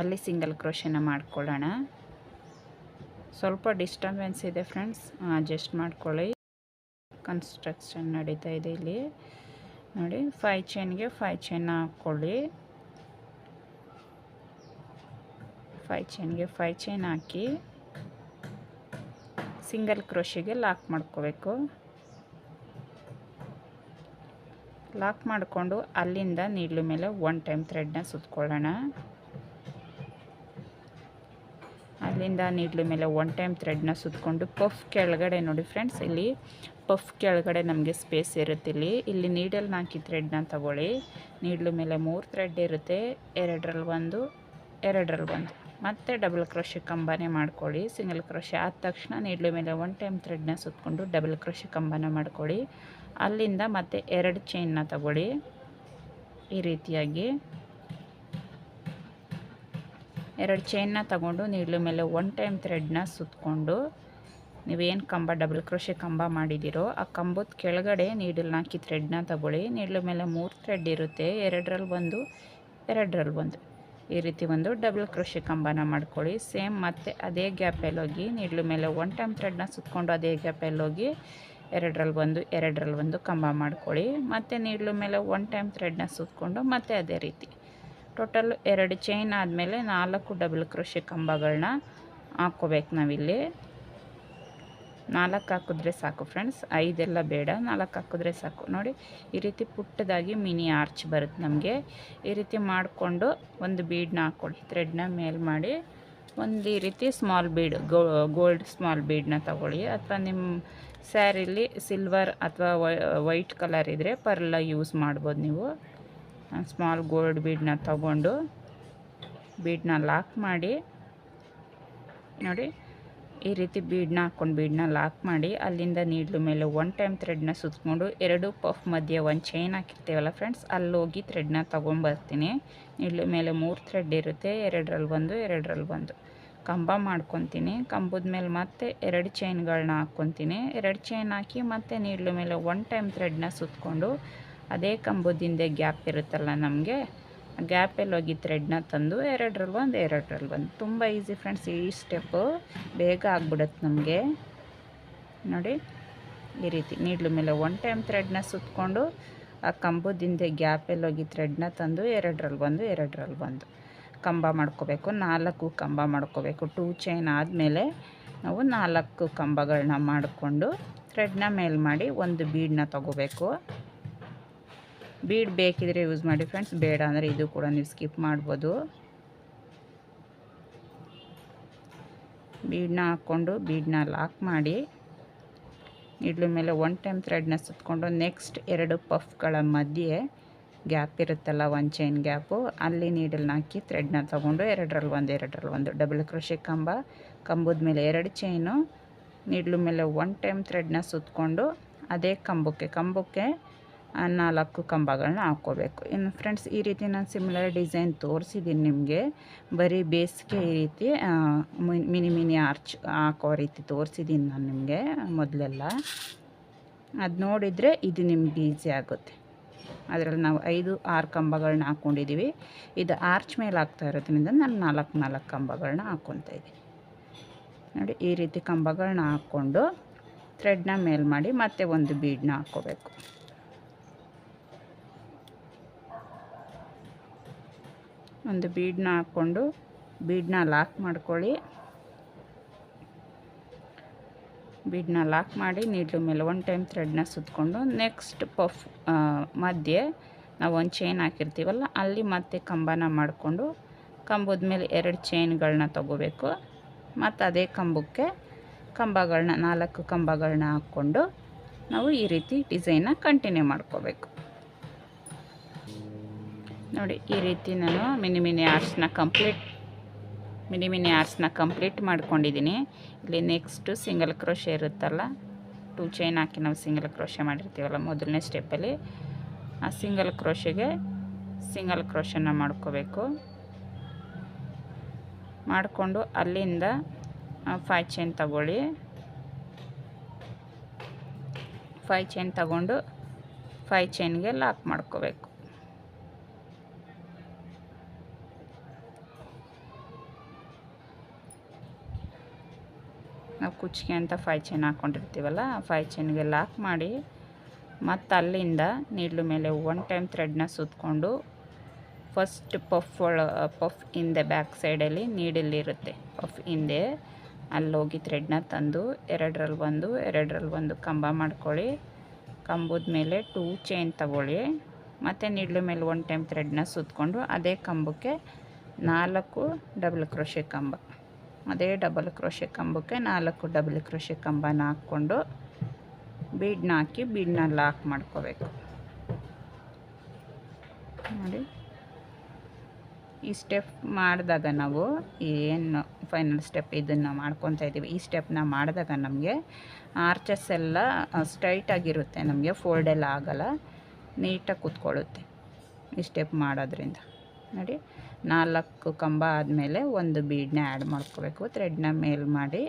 ಅಲ್ಲಿ ಸಿಂಗಲ್ ಕ್ರೋಶೆನ ಮಾಡ್ಕೊಳ್ಳೋಣ. ಸ್ವಲ್ಪ ಡಿಸ್ಟರ್ಬೆನ್ಸ್ ಇದೆ ಫ್ರೆಂಡ್ಸ್ ಅಡ್ಜಸ್ಟ್ ಮಾಡ್ಕೊಳ್ಳಿ. ಕನ್ಸ್ಟ್ರಕ್ಷನ್ ನಡೀತಾ ಇದೆ ಇಲ್ಲಿ. ನೋಡಿ ಫೈ ಚೈನ್ಗೆ ಫೈ ಚೈನ್ ಹಾಕ್ಕೊಳ್ಳಿ. ಫೈ ಚೈನ್ಗೆ ಫೈ ಚೈನ್ ಹಾಕಿ. ಸಿಂಗಲ್ ಕ್ರೋಶಿಗೆ ಲಾಕ್ ಮಾಡ್ಕೋಬೇಕು. ಲಾಕ್ ಮಾಡಿಕೊಂಡು ಅಲ್ಲಿಂದ ನೀಡ್ಲು ಮೇಲೆ ಒನ್ ಟೈಮ್ ಥ್ರೆಡ್ನ ಸುತ್ತಕೊಳ್ಳೋಣ ಅಲ್ಲಿಂದ ನೀಡ್ಲು ಮೇಲೆ ಒನ್ ಟೈಮ್ ಥ್ರೆಡ್ನ ಸುತ್ತಕೊಂಡು ಪಫ್ ಕೆಳಗಡೆ ನೋಡಿ ಫ್ರೆಂಡ್ಸ್ ಇಲ್ಲಿ ಪಫ್ ಕೆಳಗಡೆ ನಮಗೆ ಸ್ಪೇಸ್ ಇರುತ್ತೆ ಇಲ್ಲಿ. ಇಲ್ಲಿ ನೀಡಲ್ ನಾಲ್ಕು ಥ್ರೆಡ್ನ ತಗೊಳ್ಳಿ. ನೀಡ್ಲು ಮೇಲೆ ಮೂರು ಥ್ರೆಡ್ ಇರುತ್ತೆ ಎರಡರಲ್ಲಿ ಒಂದು ಎರಡರಲ್ಲಿ ಒಂದು. ಮತ್ತೆ ಡಬಲ್ ಕ್ರೋಶೆ ಕಂಬನೇ ಮಾಡ್ಕೊಳ್ಳಿ. ಸಿಂಗಲ್ ಕ್ರೋಶೆ ಆದ ತಕ್ಷಣ ನೀಡ್ಲು ಮೇಲೆ ಒನ್ ಟೈಮ್ ಥ್ರೆಡ್ನ ಸುತ್ತಕೊಂಡು ಡಬಲ್ ಕ್ರೋಶೆ ಕಂಬನ ಮಾಡ್ಕೊಳ್ಳಿ. ಅಲ್ಲಿಂದ ಮತ್ತೆ ಎರಡು ಚೈನ್ನ ತಗೊಳ್ಳಿ. ಈ ರೀತಿಯಾಗಿ. ಎರಡು ಚೈನ್ನ ತಗೊಂಡು ನೀಡ್ಲು ಮೇಲೆ ಒನ್ ಟೈಮ್ ಥ್ರೆಡ್ನ ಸುತ್ತಕೊಂಡು ನೀವೇನು ಕಂಬ ಡಬಲ್ ಕ್ರೋಶೆ ಕಂಬ ಮಾಡಿದ್ದೀರೋ ಆ ಕಂಬದ ಕೆಳಗಡೆ ನೀಡಲ್ನ ಹಾಕಿ ಥ್ರೆಡ್ನ ತಗೊಳ್ಳಿ. ನೀಡ್ಲು ಮೇಲೆ ಮೂರು ಥ್ರೆಡ್ ಇರುತ್ತೆ, ಎರಡರಲ್ಲಿ ಒಂದು ಎರಡರಲ್ಲಿ ಒಂದು. ಈ ರೀತಿ ಒಂದು ಡಬಲ್ ಕ್ರೋಶೆ ಕಂಬನ ಮಾಡ್ಕೊಳ್ಳಿ. ಸೇಮ್ ಮತ್ತೆ ಅದೇ ಗ್ಯಾಪಲ್ಲಿ ಹೋಗಿ ನೀಡ್ಲು ಮೇಲೆ ಒನ್ ಟೈಮ್ ಥ್ರೆಡ್ನ ಸುತ್ತಕೊಂಡು ಅದೇ ಗ್ಯಾಪಲ್ಲಿ ಹೋಗಿ ಎರಡರಲ್ಲಿ ಒಂದು ಎರಡರಲ್ಲಿ ಒಂದು ಕಂಬ ಮಾಡ್ಕೊಳ್ಳಿ. ಮತ್ತು ನೀಡ್ಲು ಮೇಲೆ ಒನ್ ಟೈಮ್ ಥ್ರೆಡ್ನ ಸುತ್ತಕೊಂಡು ಮತ್ತೆ ಅದೇ ರೀತಿ. ಟೋಟಲ್ ಎರಡು ಚೈನ್ ಆದಮೇಲೆ ನಾಲ್ಕು ಡಬಲ್ ಕೃಷಿ ಕಂಬಗಳನ್ನ ಹಾಕ್ಕೋಬೇಕು ನಾವಿಲ್ಲಿ. ನಾಲ್ಕು ಹಾಕಿದ್ರೆ ಸಾಕು ಫ್ರೆಂಡ್ಸ್ ಐದೆಲ್ಲ ಬೇಡ, ನಾಲ್ಕು ಹಾಕಿದ್ರೆ ಸಾಕು. ನೋಡಿ, ಈ ರೀತಿ ಪುಟ್ಟದಾಗಿ ಮಿನಿ ಆರ್ಚ್ ಬರುತ್ತೆ ನಮಗೆ. ಈ ರೀತಿ ಮಾಡಿಕೊಂಡು ಒಂದು ಬೀಡನ್ನ ಹಾಕ್ಕೊಳ್ಳಿ. ಥ್ರೆಡ್ನ ಮೇಲ್ ಮಾಡಿ. ಒಂದು ಈ ರೀತಿ ಸ್ಮಾಲ್ ಬೀಡ್ ಗೋಲ್ಡ್ ಸ್ಮಾಲ್ ಬೀಡ್ನ ತಗೊಳ್ಳಿ. ಅಥವಾ ನಿಮ್ಮ ಸ್ಯಾರಿಲಿ ಸಿಲ್ವರ್ ಅಥವಾ ವೈಟ್ ಕಲರ್ ಇದ್ದರೆ ಪರ್ಲ ಯೂಸ್ ಮಾಡ್ಬೋದು ನೀವು. ಸ್ಮಾಲ್ ಗೋಲ್ಡ್ ಬೀಡನ್ನ ತಗೊಂಡು ಬೀಡನ್ನ ಲಾಕ್ ಮಾಡಿ, ನೋಡಿ. ಈ ರೀತಿ ಬೀಡ್ನ ಹಾಕ್ಕೊಂಡು ಬೀಡ್ನ ಲಾಕ್ ಮಾಡಿ ಅಲ್ಲಿಂದ ನೀಡ್ಲು ಮೇಲೆ ಒನ್ ಟೈಮ್ ಥ್ರೆಡ್ನ ಸುತ್ತಕೊಂಡು ಎರಡು ಪಫ್ ಮಧ್ಯೆ ಒಂದು ಚೈನ್ ಹಾಕಿರ್ತೀವಲ್ಲ ಫ್ರೆಂಡ್ಸ್ ಅಲ್ಲಿ ಹೋಗಿ ಥ್ರೆಡ್ನ ತೊಗೊಂಬರ್ತೀನಿ. ನೀಡ್ಲು ಮೇಲೆ ಮೂರು ಥ್ರೆಡ್ ಇರುತ್ತೆ ಎರಡರಲ್ಲಿ ಒಂದು ಎರಡರಲ್ಲಿ ಒಂದು. ಕಂಬ ಮಾಡ್ಕೊತೀನಿ. ಕಂಬದ ಮೇಲೆ ಮತ್ತೆ ಎರಡು ಚೈನ್ಗಳನ್ನ ಹಾಕ್ಕೊತೀನಿ. ಎರಡು ಚೈನ್ ಹಾಕಿ ಮತ್ತೆ ನೀಡ್ಲು ಮೇಲೆ ಒನ್ ಟೈಮ್ ಥ್ರೆಡ್ನ ಸುತ್ತಕೊಂಡು ಅದೇ ಕಂಬದಿಂದ ಗ್ಯಾಪ್ ಇರುತ್ತಲ್ಲ ನಮಗೆ ಗ್ಯಾಪಲ್ಲಿ ಹೋಗಿ ಥ್ರೆಡ್ನ ತಂದು ಎರಡರಲ್ಲಿ ಒಂದು ಎರಡರಲ್ಲಿ ಒಂದು. ತುಂಬ ಈಸಿ ಫ್ರೆಂಡ್ಸ್ ಈ ಸ್ಟೆಪ್ಪು ಬೇಗ ಆಗ್ಬಿಡುತ್ತೆ ನಮಗೆ. ನೋಡಿ, ಈ ರೀತಿ ನೀಡ್ಲು ಮೇಲೆ ಒನ್ ಟೈಮ್ ಥ್ರೆಡ್ನ ಸುತ್ತಕೊಂಡು ಆ ಕಂಬದಿಂದ ಗ್ಯಾಪಲ್ಲಿ ಹೋಗಿ ಥ್ರೆಡ್ನ ತಂದು ಎರಡರಲ್ಲಿ ಬಂದು ಎರಡರಲ್ಲಿ ಬಂದು ಕಂಬ ಮಾಡ್ಕೋಬೇಕು, ನಾಲ್ಕು ಕಂಬ ಮಾಡ್ಕೋಬೇಕು. ಟೂ ಚೈನ್ ಆದಮೇಲೆ ನಾವು ನಾಲ್ಕು ಕಂಬಗಳನ್ನ ಮಾಡಿಕೊಂಡು ಥ್ರೆಡ್ನ ಮೇಲ್ ಮಾಡಿ ಒಂದು ಬೀಡನ್ನ ತಗೋಬೇಕು. ಬೀಡ್ ಬೇಕಿದ್ರೆ ಯೂಸ್ ಮಾಡಿ ಫ್ರೆಂಡ್ಸ್. ಬೇಡ ಅಂದರೆ ಇದು ಕೂಡ ನೀವು ಸ್ಕಿಪ್ ಮಾಡ್ಬೋದು. ಬೀಡನ್ನ ಹಾಕ್ಕೊಂಡು ಬೀಡನ್ನ ಲಾಕ್ ಮಾಡಿ. ಇಡ್ಲ ಮೇಲೆ ಒನ್ ಟೈಮ್ ಥ್ರೆಡ್ನ ಸುತ್ತಕೊಂಡು ನೆಕ್ಸ್ಟ್ ಎರಡು ಪಫ್ಗಳ ಮಧ್ಯೆ ಗ್ಯಾಪ್ ಇರುತ್ತಲ್ಲ ಒಂದು ಚೈನ್ ಗ್ಯಾಪು ಅಲ್ಲಿ ನೀಡಲ್ನ ಹಾಕಿ ಥ್ರೆಡ್ನ ತೊಗೊಂಡು, ಎರಡರಲ್ಲಿ ಒಂದು ಎರಡರಲ್ಲಿ ಒಂದು. ಡಬಲ್ ಕ್ರೋಶೆ ಕಂಬ. ಕಂಬದ ಮೇಲೆ ಎರಡು ಚೈನು ನೀಡ್ಲು ಮೇಲೆ ಒನ್ ಟೈಮ್ ಥ್ರೆಡ್ನ ಸುತ್ತಕೊಂಡು ಅದೇ ಕಂಬಕ್ಕೆ. ಕಂಬಕ್ಕೆ ನಾಲ್ಕು ಕಂಬಗಳನ್ನ ಹಾಕ್ಕೋಬೇಕು. ಇನ್ನು ಫ್ರೆಂಡ್ಸ್, ಈ ರೀತಿ ನಾನು ಸಿಮಿಲರ್ ಡಿಸೈನ್ ತೋರಿಸಿದ್ದೀನಿ ನಿಮಗೆ. ಬರೀ ಬೇಸಿಗೆ ಈ ರೀತಿ ಮಿನಿ ಮಿನಿ ಆರ್ಚ್ ಹಾಕೋ ರೀತಿ ತೋರಿಸಿದ್ದೀನಿ ನಾನು ನಿಮಗೆ ಮೊದಲೆಲ್ಲ. ಅದು ನೋಡಿದರೆ ಇದು ನಿಮ್ಗೆ ಈಸಿ ಆಗುತ್ತೆ. ಅದರಲ್ಲಿ ನಾವು ಐದು, ಆರು ಕಂಬಗಳನ್ನ ಹಾಕ್ಕೊಂಡಿದ್ದೀವಿ ಇದು ಆರ್ಚ್ ಮೇಲೆ ಹಾಕ್ತಾ ಇರೋದ್ರಿಂದ ನಾನು ನಾಲ್ಕು ನಾಲ್ಕು ಕಂಬಗಳನ್ನ ಹಾಕ್ಕೊತಾ ಇದ್ದೀನಿ. ನೋಡಿ, ಈ ರೀತಿ ಕಂಬಗಳನ್ನ ಹಾಕ್ಕೊಂಡು ಥ್ರೆಡ್ನ ಮೇಲ್ ಮಾಡಿ ಮತ್ತೆ ಒಂದು ಬೀಡನ್ನ ಹಾಕ್ಕೋಬೇಕು. ಒಂದು ಬೀಡನ್ನ ಹಾಕ್ಕೊಂಡು ಬೀಡನ್ನ ಲಾಕ್ ಮಾಡ್ಕೊಳ್ಳಿ. ಬೀಡನ್ನ ಲಾಕ್ ಮಾಡಿ ನೀಡ್ಲು ಮೇಲೆ ಒನ್ ಟೈಮ್ ಥ್ರೆಡ್ನ ಸುತ್ತಕೊಂಡು ನೆಕ್ಸ್ಟ್ ಪಫ್ ಮಧ್ಯೆ ನಾವು ಒಂದು ಚೈನ್ ಹಾಕಿರ್ತೀವಲ್ಲ, ಅಲ್ಲಿ ಮತ್ತೆ ಕಂಬನ ಮಾಡಿಕೊಂಡು ಕಂಬದ ಮೇಲೆ ಎರಡು ಚೈನ್ಗಳನ್ನ ತಗೋಬೇಕು. ಮತ್ತು ಅದೇ ಕಂಬಕ್ಕೆ ಕಂಬಗಳನ್ನ ನಾಲ್ಕು ಕಂಬಗಳನ್ನ ಹಾಕ್ಕೊಂಡು ನಾವು ಈ ರೀತಿ ಡಿಸೈನ್ನ ಕಂಟಿನ್ಯೂ ಮಾಡ್ಕೋಬೇಕು. ನೋಡಿ, ಈ ರೀತಿ ನಾನು ಮಿನಿ ಮಿನಿ ಆರ್ಟ್ಸ್ನ ಕಂಪ್ಲೀಟ್ ಮಿನಿ ಮಿನಿ ಆರ್ಟ್ಸ್ನ ಕಂಪ್ಲೀಟ್ ಮಾಡ್ಕೊಂಡಿದ್ದೀನಿ. ಇಲ್ಲಿ ನೆಕ್ಸ್ಟು ಸಿಂಗಲ್ ಕ್ರೋಶೆ ಇರುತ್ತಲ್ಲ, ಟೂ ಚೈನ್ ಹಾಕಿ ನಾವು ಸಿಂಗಲ್ ಕ್ರೋಶೆ ಮಾಡಿರ್ತೀವಲ್ಲ ಮೊದಲನೇ ಸ್ಟೆಪ್ಪಲ್ಲಿ, ಆ ಸಿಂಗಲ್ ಕ್ರೋಶೆಗೆ ಸಿಂಗಲ್ ಕ್ರೋಶನ್ನ ಮಾಡ್ಕೋಬೇಕು. ಮಾಡಿಕೊಂಡು ಅಲ್ಲಿಂದ ಫೈ ಚೈನ್ ತಗೊಳ್ಳಿ. ಫೈ ಚೈನ್ ತಗೊಂಡು ಫೈ ಚೈನ್ಗೆ ಲಾಕ್ ಮಾಡ್ಕೋಬೇಕು. ನಾವು ಕುಚ್ಚಿಗೆ ಅಂತ ಫೈ ಚೈನ್ ಹಾಕ್ಕೊಂಡಿರ್ತೀವಲ್ಲ ಫೈ ಚೈನ್ಗೆ ಲಾಕ್ ಮಾಡಿ ಮತ್ತು ಅಲ್ಲಿಂದ ನೀಡ್ಲು ಮೇಲೆ ಒನ್ ಟೈಮ್ ಥ್ರೆಡ್ನ ಸುತ್ತಕೊಂಡು ಫಸ್ಟ್ ಪಫ್ ಒಳ ಪಫ್ ಹಿಂದೆ ಬ್ಯಾಕ್ ಸೈಡಲ್ಲಿ ನೀಡಲ್ಲಿರುತ್ತೆ ಪಫ್ ಹಿಂದೆ ಅಲ್ಲಿ ಹೋಗಿ ಥ್ರೆಡ್ನ ತಂದು ಎರಡರಲ್ಲಿ ಒಂದು ಎರಡರಲ್ಲಿ ಒಂದು ಕಂಬ ಮಾಡ್ಕೊಳ್ಳಿ. ಕಂಬದ ಮೇಲೆ ಟೂ ಚೈನ್ ತಗೊಳ್ಳಿ. ಮತ್ತು ನೀಡ್ಲು ಮೇಲೆ ಒನ್ ಟೈಮ್ ಥ್ರೆಡ್ನ ಸುತ್ತಕೊಂಡು ಅದೇ ಕಂಬಕ್ಕೆ ನಾಲ್ಕು ಡಬಲ್ ಕ್ರೋಶೆ ಕಂಬ. ಅದೇ ಡಬಲ್ ಕ್ರೋಶೆ ಕಂಬಕ್ಕೆ ನಾಲ್ಕು ಡಬಲ್ ಕ್ರೋಶೆ ಕಂಬನ ಹಾಕ್ಕೊಂಡು ಬೀಡನ್ನ ಹಾಕಿ ಬೀಡನ್ನ ಲಾಕ್ ಮಾಡ್ಕೋಬೇಕು. ನೋಡಿ. ಈ ಸ್ಟೆಪ್ ಮಾಡಿದಾಗ ನಾವು ಏನು ಫೈನಲ್ ಸ್ಟೆಪ್ ಇದನ್ನು ಮಾಡ್ಕೊತಾ ಇದ್ದೀವಿ. ಈ ಸ್ಟೆಪ್ನ ಮಾಡಿದಾಗ ನಮಗೆ ಆರ್ಚಸ್ ಎಲ್ಲ ಸ್ಟ್ರೈಟಾಗಿರುತ್ತೆ ನಮಗೆ ಫೋಲ್ಡೆಲ್ಲ ಆಗಲ್ಲ. ನೀಟಾಗಿ ಕೂತ್ಕೊಳ್ಳುತ್ತೆ ಈ ಸ್ಟೆಪ್ ಮಾಡೋದ್ರಿಂದ. ನೋಡಿ. ನಾಲ್ಕು ಕಂಬ ಆದಮೇಲೆ ಒಂದು ಬೀಡನ್ನ ಆ್ಯಡ್ ಮಾಡ್ಕೋಬೇಕು. ಥ್ರೆಡ್ನ ಮೇಲ್ ಮಾಡಿ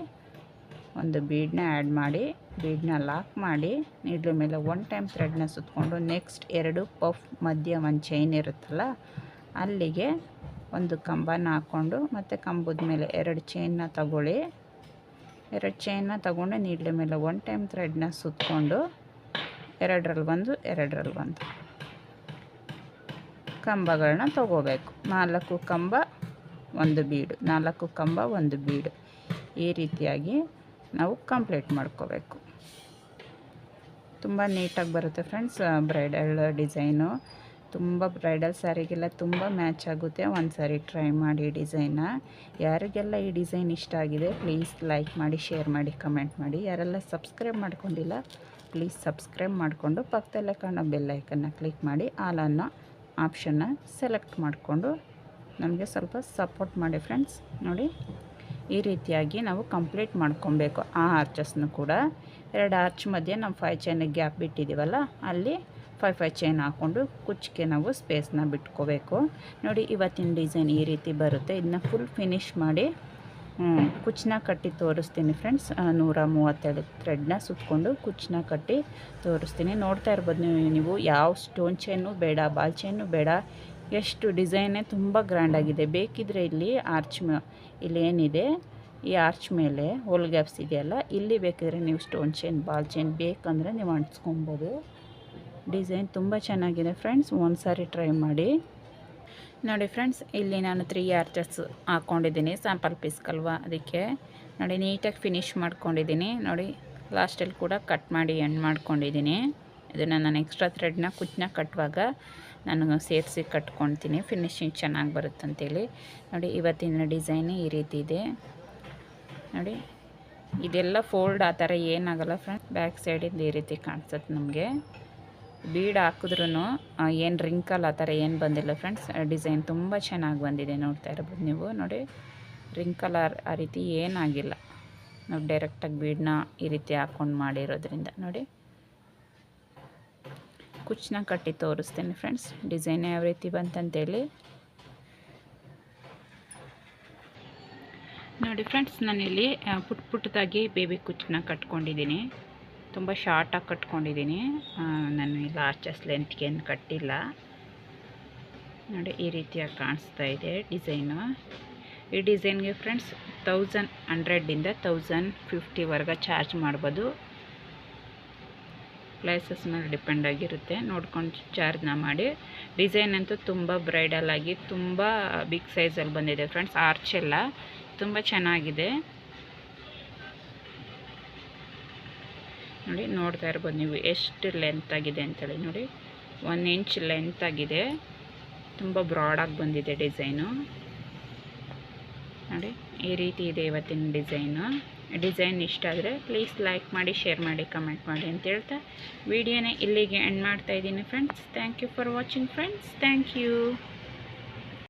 ಒಂದು ಬೀಡನ್ನ ಆ್ಯಡ್ ಮಾಡಿ ಬೀಡನ್ನ ಲಾಕ್ ಮಾಡಿ ನೀಡ್ಲ ಮೇಲೆ ಒನ್ ಟೈಮ್ ಥ್ರೆಡ್ನ ಸುತ್ತಕೊಂಡು ನೆಕ್ಸ್ಟ್ ಎರಡು ಪಫ್ ಮಧ್ಯ ಒಂದು ಚೈನ್ ಇರುತ್ತಲ್ಲ, ಅಲ್ಲಿಗೆ ಒಂದು ಕಂಬನ ಹಾಕ್ಕೊಂಡು ಮತ್ತು ಕಂಬದ ಮೇಲೆ ಎರಡು ಚೈನ್ನ ತಗೊಳ್ಳಿ. ಎರಡು ಚೈನ್ನ ತಗೊಂಡು ನೀಡ್ಲ ಮೇಲೆ ಒನ್ ಟೈಮ್ ಥ್ರೆಡ್ನ ಸುತ್ತಕೊಂಡು ಎರಡರಲ್ಲಿ ಒಂದು ಎರಡರಲ್ಲಿ ಒಂದು ಕಂಬಗಳನ್ನ ತಗೋಬೇಕು. ನಾಲ್ಕು ಕಂಬ, ಒಂದು ಬೀಡು. ನಾಲ್ಕು ಕಂಬ, ಒಂದು ಬೀಡು. ಈ ರೀತಿಯಾಗಿ ನಾವು ಕಂಪ್ಲೀಟ್ ಮಾಡ್ಕೋಬೇಕು. ತುಂಬ ನೀಟಾಗಿ ಬರುತ್ತೆ ಫ್ರೆಂಡ್ಸ್ ಬ್ರೈಡಲ್ ಡಿಸೈನು. ತುಂಬ ಬ್ರೈಡಲ್ ಸ್ಯಾರಿಗೆಲ್ಲ ತುಂಬ ಮ್ಯಾಚ್ ಆಗುತ್ತೆ. ಒಂದು ಸಾರಿ ಟ್ರೈ ಮಾಡಿ ಡಿಸೈನ. ಯಾರಿಗೆಲ್ಲ ಈ ಡಿಸೈನ್ ಇಷ್ಟ ಆಗಿದೆ, ಪ್ಲೀಸ್ ಲೈಕ್ ಮಾಡಿ, ಶೇರ್ ಮಾಡಿ, ಕಮೆಂಟ್ ಮಾಡಿ. ಯಾರೆಲ್ಲ ಸಬ್ಸ್ಕ್ರೈಬ್ ಮಾಡ್ಕೊಂಡಿಲ್ಲ, ಪ್ಲೀಸ್ ಸಬ್ಸ್ಕ್ರೈಬ್ ಮಾಡಿಕೊಂಡು ಪಕ್ಕದಲ್ಲೇ ಕಾಣೋ ಬೆಲ್ಲೈಕನ್ನ ಕ್ಲಿಕ್ ಮಾಡಿ, ಆಲ್ ಅನ್ನೋ ಆಪ್ಷನ್ನ ಸೆಲೆಕ್ಟ್ ಮಾಡಿಕೊಂಡು ನಮಗೆ ಸ್ವಲ್ಪ ಸಪೋರ್ಟ್ ಮಾಡಿ ಫ್ರೆಂಡ್ಸ್. ನೋಡಿ, ಈ ರೀತಿಯಾಗಿ ನಾವು ಕಂಪ್ಲೀಟ್ ಮಾಡ್ಕೊಬೇಕು ಆ ಆರ್ಚಸ್ನು ಕೂಡ. ಎರಡು ಆರ್ಚ್ ಮಧ್ಯೆ ನಾವು ಫೈ ಚೈನಿಗೆ ಗ್ಯಾಪ್ ಬಿಟ್ಟಿದ್ದೀವಲ್ಲ ಅಲ್ಲಿ ಫೈವ್ ಫೈವ್ ಚೈನ್ ಹಾಕ್ಕೊಂಡು ಕುಚ್ಚಿಗೆ ನಾವು ಸ್ಪೇಸ್ನ ಬಿಟ್ಕೋಬೇಕು. ನೋಡಿ, ಇವತ್ತಿನ ಡಿಸೈನ್ ಈ ರೀತಿ ಬರುತ್ತೆ. ಇದನ್ನ ಫುಲ್ ಫಿನಿಶ್ ಮಾಡಿ ಕುಚ್ಚನ್ನ ಕಟ್ಟಿ ತೋರಿಸ್ತೀನಿ ಫ್ರೆಂಡ್ಸ್ ನೂರ ಮೂವತ್ತೆರಡು ಥ್ರೆಡ್ನ ಸುತ್ತಕೊಂಡು ಕುಚ್ಚನ್ನ ಕಟ್ಟಿ ತೋರಿಸ್ತೀನಿ. ನೋಡ್ತಾ ಇರ್ಬೋದು ನೀವು ನೀವು ಯಾವ ಸ್ಟೋನ್ ಚೈನು ಬೇಡ, ಬಾಲ್ ಚೈನು ಬೇಡ. ಎಷ್ಟು ಡಿಸೈನೇ ತುಂಬ ಗ್ರ್ಯಾಂಡಾಗಿದೆ ಬೇಕಿದ್ರೆ ಇಲ್ಲಿ ಆರ್ಚ್ ಇಲ್ಲಿ ಏನಿದೆ? ಈ ಆರ್ಚ್ ಮೇಲೆ ಹೋಲ್ ಗ್ಯಾಪ್ಸ್ ಇದೆಯಲ್ಲ, ಇಲ್ಲಿ ಬೇಕಿದ್ರೆ ನೀವು ಸ್ಟೋನ್ ಚೈನ್ ಬಾಲ್ ಚೈನ್ ಬೇಕಂದರೆ ನೀವು ಅಂಟಿಸ್ಕೊಬೋದು. ಡಿಸೈನ್ ತುಂಬ ಚೆನ್ನಾಗಿದೆ ಫ್ರೆಂಡ್ಸ್ ಒಂದು ಸಾರಿ ಟ್ರೈ ಮಾಡಿ. ನೋಡಿ ಫ್ರೆಂಡ್ಸ್, ಇಲ್ಲಿ ನಾನು ತ್ರೀ ಆರ್ಚಸ್ ಹಾಕ್ಕೊಂಡಿದ್ದೀನಿ ಸ್ಯಾಂಪಲ್ ಪೀಸ್ಗಲ್ವಾ ಅದಕ್ಕೆ. ನೋಡಿ, ನೀಟಾಗಿ ಫಿನಿಶ್ ಮಾಡ್ಕೊಂಡಿದ್ದೀನಿ. ನೋಡಿ ಲಾಸ್ಟಲ್ಲಿ ಕೂಡ ಕಟ್ ಮಾಡಿ ಎಂಡ್ ಮಾಡ್ಕೊಂಡಿದ್ದೀನಿ. ಇದನ್ನು ನಾನು ಎಕ್ಸ್ಟ್ರಾ ಥ್ರೆಡ್ನ ಕುಚ್ಚನ್ನ ಕಟ್ಟುವಾಗ ನಾನು ಸೇರಿಸಿ ಕಟ್ಕೊತೀನಿ ಫಿನಿಶಿಂಗ್ ಚೆನ್ನಾಗಿ ಬರುತ್ತಂತೇಳಿ. ನೋಡಿ, ಇವತ್ತಿನ ಡಿಸೈನ್ ಈ ರೀತಿ ಇದೆ. ನೋಡಿ, ಇದೆಲ್ಲ ಫೋಲ್ಡ್ ಆ ಥರ ಏನಾಗಲ್ಲ ಫ್ರೆಂಡ್ಸ್. ಬ್ಯಾಕ್ ಸೈಡಿಂದ ಈ ರೀತಿ ಕಾಣಿಸುತ್ತೆ ನಮಗೆ. ಬೀಡ್ ಹಾಕಿದ್ರೂ ಏನು ರಿಂಕಲ್ ಆ ಥರ ಏನು ಬಂದಿಲ್ಲ ಫ್ರೆಂಡ್ಸ್ ಡಿಸೈನ್ ತುಂಬ ಚೆನ್ನಾಗಿ ಬಂದಿದೆ, ನೋಡ್ತಾ ಇರ್ಬೋದು ನೀವು. ನೋಡಿ ರಿಂಕಲ್ ಆ ರೀತಿ ಏನಾಗಿಲ್ಲ ನಾವು ಡೈರೆಕ್ಟಾಗಿ ಬೀಡನ್ನ ಈ ರೀತಿ ಹಾಕ್ಕೊಂಡು ಮಾಡಿರೋದ್ರಿಂದ, ನೋಡಿ. ಕುಚ್ಚನ್ನ ಕಟ್ಟಿ ತೋರಿಸ್ತೇನೆ ಫ್ರೆಂಡ್ಸ್ ಡಿಸೈನ್ ಯಾವ ರೀತಿ ಬಂತಂತೇಳಿ. ನೋಡಿ ಫ್ರೆಂಡ್ಸ್ ನಾನಿಲ್ಲಿ ಪುಟ್ ಪುಟ್ಟದಾಗಿ ಬೇಬಿ ಕುಚ್ಚನ್ನ ಕಟ್ಕೊಂಡಿದ್ದೀನಿ. ತುಂಬ ಶಾರ್ಟಾಗಿ ಕಟ್ಕೊಂಡಿದ್ದೀನಿ. ನಾನು ಇಲ್ಲ ಆರ್ಚಸ್ ಲೆಂತ್ಗೆ ಏನು ಕಟ್ಟಿಲ್ಲ. ನೋಡಿ, ಈ ರೀತಿಯಾಗಿ ಕಾಣಿಸ್ತಾ ಇದೆ ಡಿಸೈನು ಈ ಡಿಸೈನ್ಗೆ ಫ್ರೆಂಡ್ಸ್ ತೌಸಂಡ್ ಹಂಡ್ರೆಡಿಂದ ತೌಸಂಡ್ ಫಿಫ್ಟಿವರೆಗೆ ಚಾರ್ಜ್ ಮಾಡ್ಬೋದು. ಪ್ಲೇಸಸ್ ಮೇಲೆ ಡಿಪೆಂಡ್ ಆಗಿರುತ್ತೆ. ನೋಡ್ಕೊಂಡು ಚಾರ್ಜ್ನ ಮಾಡಿ. ಡಿಸೈನ್ ಅಂತೂ ತುಂಬ ಬ್ರೈಡಲ್ ಆಗಿ ತುಂಬ ಬಿಗ್ ಸೈಜಲ್ಲಿ ಬಂದಿದೆ ಫ್ರೆಂಡ್ಸ್ ಆರ್ಚ್ ಎಲ್ಲ. ತುಂಬ ಚೆನ್ನಾಗಿದೆ. ನೋಡಿ, ನೋಡ್ತಾ ಇರ್ಬೋದು ನೀವು ಎಷ್ಟು ಲೆಂತ್ ಆಗಿದೆ ಅಂತೇಳಿ. ನೋಡಿ ಒನ್ ಇಂಚ್ ಲೆಂತ್ ಆಗಿದೆ. ತುಂಬ ಬ್ರಾಡಾಗಿ ಬಂದಿದೆ ಡಿಸೈನು ನೋಡಿ, ಈ ರೀತಿ ಇದೆ ಇವತ್ತಿನ ಡಿಸೈನು ಡಿಸೈನ್ ಇಷ್ಟ ಆದರೆ ಪ್ಲೀಸ್ ಲೈಕ್ ಮಾಡಿ ಶೇರ್ ಮಾಡಿ ಕಮೆಂಟ್ ಮಾಡಿ ಅಂತ ಹೇಳ್ತಾ ವಿಡಿಯೋನೇ ಇಲ್ಲಿಗೆ ಎಂಡ್ ಮಾಡ್ತಾ ಇದ್ದೀನಿ friends thank you for watching friends thank you